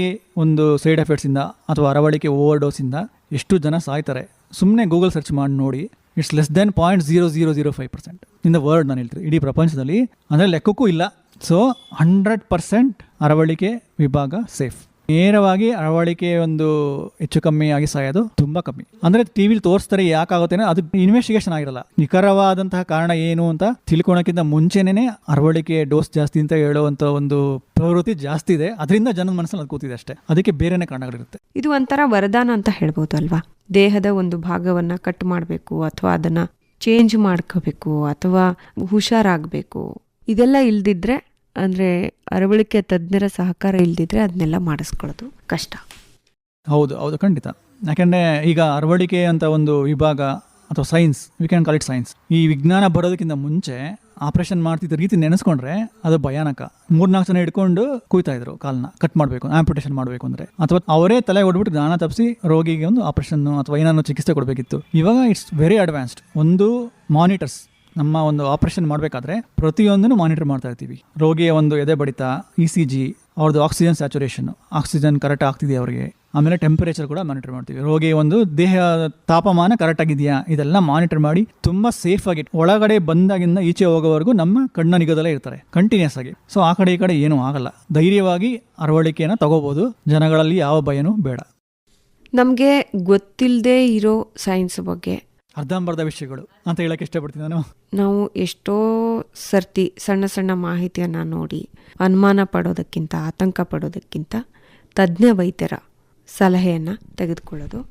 ಒಂದು ಸೈಡ್ ಎಫೆಕ್ಟ್ಸ್ ಇಂದ ಅಥವಾ ಅರವಳಿಕೆ ಓವರ್ ಡೋಸ್ ಇಂದ ಎಷ್ಟು ಜನ ಸಾಯ್ತಾರೆ? ಸುಮ್ಮನೆ ಗೂಗಲ್ ಸರ್ಚ್ ಮಾಡಿ ನೋಡಿ it's less than point zero zero zero five percent in the ನಾನು ಹೇಳ್ತೀನಿ ಇಡೀ ಪ್ರಪಂಚದಲ್ಲಿ, ಅಂದರೆ ಲೆಕ್ಕಕ್ಕೂ ಇಲ್ಲ. ಸೊ ಹಂಡ್ರೆಡ್ ಪರ್ಸೆಂಟ್ ಅರವಳಿಕೆ ವಿಭಾಗ ಸೇಫ್ ನೇರವಾಗಿ ಅಳವಡಿಕೆ ಒಂದು ಹೆಚ್ಚು ಕಮ್ಮಿ ಆಗಿ ಸಾಯೋದು ತುಂಬಾ ಕಮ್ಮಿ. ಅಂದ್ರೆ ಟಿವಿಲಿ ತೋರಿಸ್ತಾರೆ ಯಾಕಾಗುತ್ತೆ ಅದು ಇನ್ವೆಸ್ಟಿಗೇಷನ್ ಆಗಿರಲ್ಲ. ನಿಖರವಾದಂತಹ ಕಾರಣ ಏನು ಅಂತ ತಿಳ್ಕೊಳಕ್ಕಿಂತ ಮುಂಚೆನೇ ಅರವಳಿಕೆ ಡೋಸ್ ಜಾಸ್ತಿ ಅಂತ ಹೇಳುವಂತ ಒಂದು ಪ್ರವೃತ್ತಿ ಜಾಸ್ತಿ ಇದೆ. ಅದರಿಂದ ಜನ ಮನಸ್ಸಲ್ಲಿ ಅದು ಕೂತಿದೆ ಅಷ್ಟೇ. ಅದಕ್ಕೆ ಬೇರೆನೇ ಕಾರಣಗಳಿರುತ್ತೆ. ಇದು ಒಂಥರ ವರದಾನ ಅಂತ ಹೇಳ್ಬೋದು ಅಲ್ವಾ? ದೇಹದ ಒಂದು ಭಾಗವನ್ನ ಕಟ್ ಮಾಡಬೇಕು ಅಥವಾ ಅದನ್ನ ಚೇಂಜ್ ಮಾಡ್ಕೋಬೇಕು ಅಥವಾ ಹುಷಾರಾಗಬೇಕು. ಇದೆಲ್ಲ ಇಲ್ದಿದ್ರೆ ಅಂದ್ರೆ ಅರವಳಿಕೆ ತಜ್ಞರ ಸಹಕಾರ ಇಲ್ದಿದ್ರೆ ಅದನ್ನೆಲ್ಲ ಮಾಡಿಸ್ಕೊಳ್ಳೋದು ಕಷ್ಟ. ಹೌದು ಹೌದು, ಖಂಡಿತ. ಯಾಕೆಂದರೆ ಈಗ ಅರವಳಿಕೆ ಅಂತ ಒಂದು ವಿಭಾಗ ಅಥವಾ science we can call it science ಈ ವಿಜ್ಞಾನ ಬರೋದಕ್ಕಿಂತ ಮುಂಚೆ ಆಪರೇಷನ್ ಮಾಡ್ತಿದ್ದ ರೀತಿ ನೆನೆಸ್ಕೊಂಡ್ರೆ ಅದು ಭಯಾನಕ. ಮೂರ್ನಾಲ್ಕು ಜನ ಇಟ್ಕೊಂಡು ಕೂಯ್ತಾ ಇದ್ರು ಕಾಲನ್ನ ಕಟ್ ಮಾಡಬೇಕು ಆಂಪುಟೇಷನ್ ಮಾಡಬೇಕು ಅಂದ್ರೆ. ಅಥವಾ ಅವರೇ ತಲೆ ಹೊಡ್ಬಿಟ್ಟು ದಾನ ತಪ್ಪಿಸಿ ರೋಗಿಗೆ ಒಂದು ಆಪರೇಷನ್ ಅಥವಾ ಏನಾದ್ರು ಚಿಕಿತ್ಸೆ ಕೊಡಬೇಕಿತ್ತು. ಇವಾಗ ಇಟ್ಸ್ ವೆರಿ ಅಡ್ವಾನ್ಸ್ಡ್ ಒಂದು ಮಾನಿಟರ್ಸ್ ನಮ್ಮ ಒಂದು ಆಪರೇಷನ್ ಮಾಡಬೇಕಾದ್ರೆ ಪ್ರತಿಯೊಂದನ್ನು ಮಾನಿಟರ್ ಮಾಡ್ತಾ ಇರ್ತೀವಿ. ರೋಗಿಯ ಒಂದು ಎದೆ ಬಡಿತ ಇ ಸಿ ಜಿ ಅವ್ರದ್ದು ಆಕ್ಸಿಜನ್ ಸ್ಯಾಚುರೇಷನ್ ಆಕ್ಸಿಜನ್ ಕರೆಕ್ಟ್ ಆಗ್ತಿದೆಯಾ ಅವರಿಗೆ. ಆಮೇಲೆ ಟೆಂಪರೇಚರ್ ಕೂಡ ಮಾನಿಟರ್ ಮಾಡ್ತೀವಿ. ರೋಗಿ ಒಂದು ದೇಹ ತಾಪಮಾನ ಕರೆಕ್ಟ್ ಆಗಿದೆಯಾ, ಇದೆಲ್ಲ ಮಾನಿಟರ್ ಮಾಡಿ ತುಂಬ ಸೇಫ್ ಆಗಿ, ಒಳಗಡೆ ಬಂದಾಗಿಂದ ಈಚೆ ಹೋಗೋವರೆಗೂ ನಮ್ಮ ಕಣ್ಣ ನಿಗದಲ್ಲೇ ಇರ್ತಾರೆ ಕಂಟಿನ್ಯೂಸ್ ಆಗಿ. ಸೊ ಆ ಕಡೆ ಈ ಕಡೆ ಏನೂ ಆಗಲ್ಲ. ಧೈರ್ಯವಾಗಿ ಅರವಳಿಕೆಯನ್ನು ತಗೋಬಹುದು ಜನಗಳಲ್ಲಿ ಯಾವ ಭಯನೂ ಬೇಡ. ನಮಗೆ ಗೊತ್ತಿಲ್ಲದೆ ಇರೋ ಸೈನ್ಸ್ ಬಗ್ಗೆ ಅರ್ಧಂಬರ್ಧ ವಿಷಯಗಳು ಅಂತ ಹೇಳಕ್ಕೆ ಇಷ್ಟಪಡ್ತೀನಿ ನಾನು. ನಾವು ಎಷ್ಟೋ ಸರ್ತಿ ಸಣ್ಣ ಸಣ್ಣ ಮಾಹಿತಿಯನ್ನು ನೋಡಿ ಅನುಮಾನ ಪಡೋದಕ್ಕಿಂತ, ಆತಂಕ ಪಡೋದಕ್ಕಿಂತ ತಜ್ಞ ವೈದ್ಯರ ಸಲಹೆಯನ್ನು ತೆಗೆದುಕೊಳ್ಳೋದು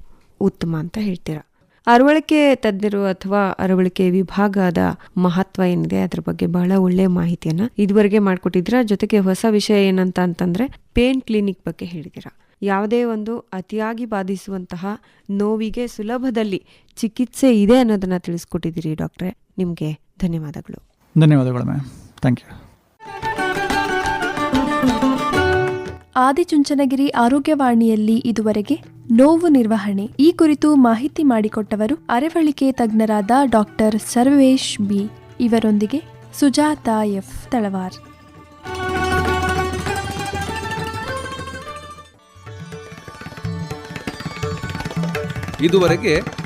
ಉತ್ತಮ ಅಂತ ಹೇಳ್ತೀರಾ. ಅರವಳಿಕೆ ತಜ್ಞರು ಅಥವಾ ಅರವಳಿಕೆ ವಿಭಾಗದ ಮಹತ್ವ ಏನಿದೆ ಅದ್ರ ಬಗ್ಗೆ ಬಹಳ ಒಳ್ಳೆಯ ಮಾಹಿತಿಯನ್ನ ಇದುವರೆಗೆ ಮಾಡಿಕೊಟ್ಟಿದ್ದೀರಾ. ಜೊತೆಗೆ ಹೊಸ ವಿಷಯ ಏನಂತ ಅಂತಂದ್ರೆ ಪೇನ್ ಕ್ಲಿನಿಕ್ ಬಗ್ಗೆ ಹೇಳಿದ್ದೀರಾ. ಯಾವುದೇ ಒಂದು ಅತಿಯಾಗಿ ಬಾಧಿಸುವಂತಹ ನೋವಿಗೆ ಸುಲಭದಲ್ಲಿ ಚಿಕಿತ್ಸೆ ಇದೆ ಅನ್ನೋದನ್ನ ತಿಳಿಸ್ಕೊಟ್ಟಿದ್ದೀರಿ ಡಾಕ್ಟ್ರೆ. ನಿಮಗೆ ಧನ್ಯವಾದಗಳು. ಧನ್ಯವಾದಗಳು ಮ್ಯಾಮ್ ಥ್ಯಾಂಕ್ ಯು ಆದಿಚುಂಚನಗಿರಿ ಆರೋಗ್ಯವಾಣಿಯಲ್ಲಿ ಇದುವರೆಗೆ ನೋವು ನಿರ್ವಹಣೆ. ಈ ಕುರಿತು ಮಾಹಿತಿ ಮಾಡಿಕೊಟ್ಟವರು ಅರವಳಿಕೆ ತಜ್ಞರಾದ ಡಾಕ್ಟರ್ ಸರ್ವೇಶ್ ಬಿ. ಇವರೊಂದಿಗೆ ಸುಜಾತಾ ಎಫ್. ತಳವಾರ್. ಇದುವರೆಗೆ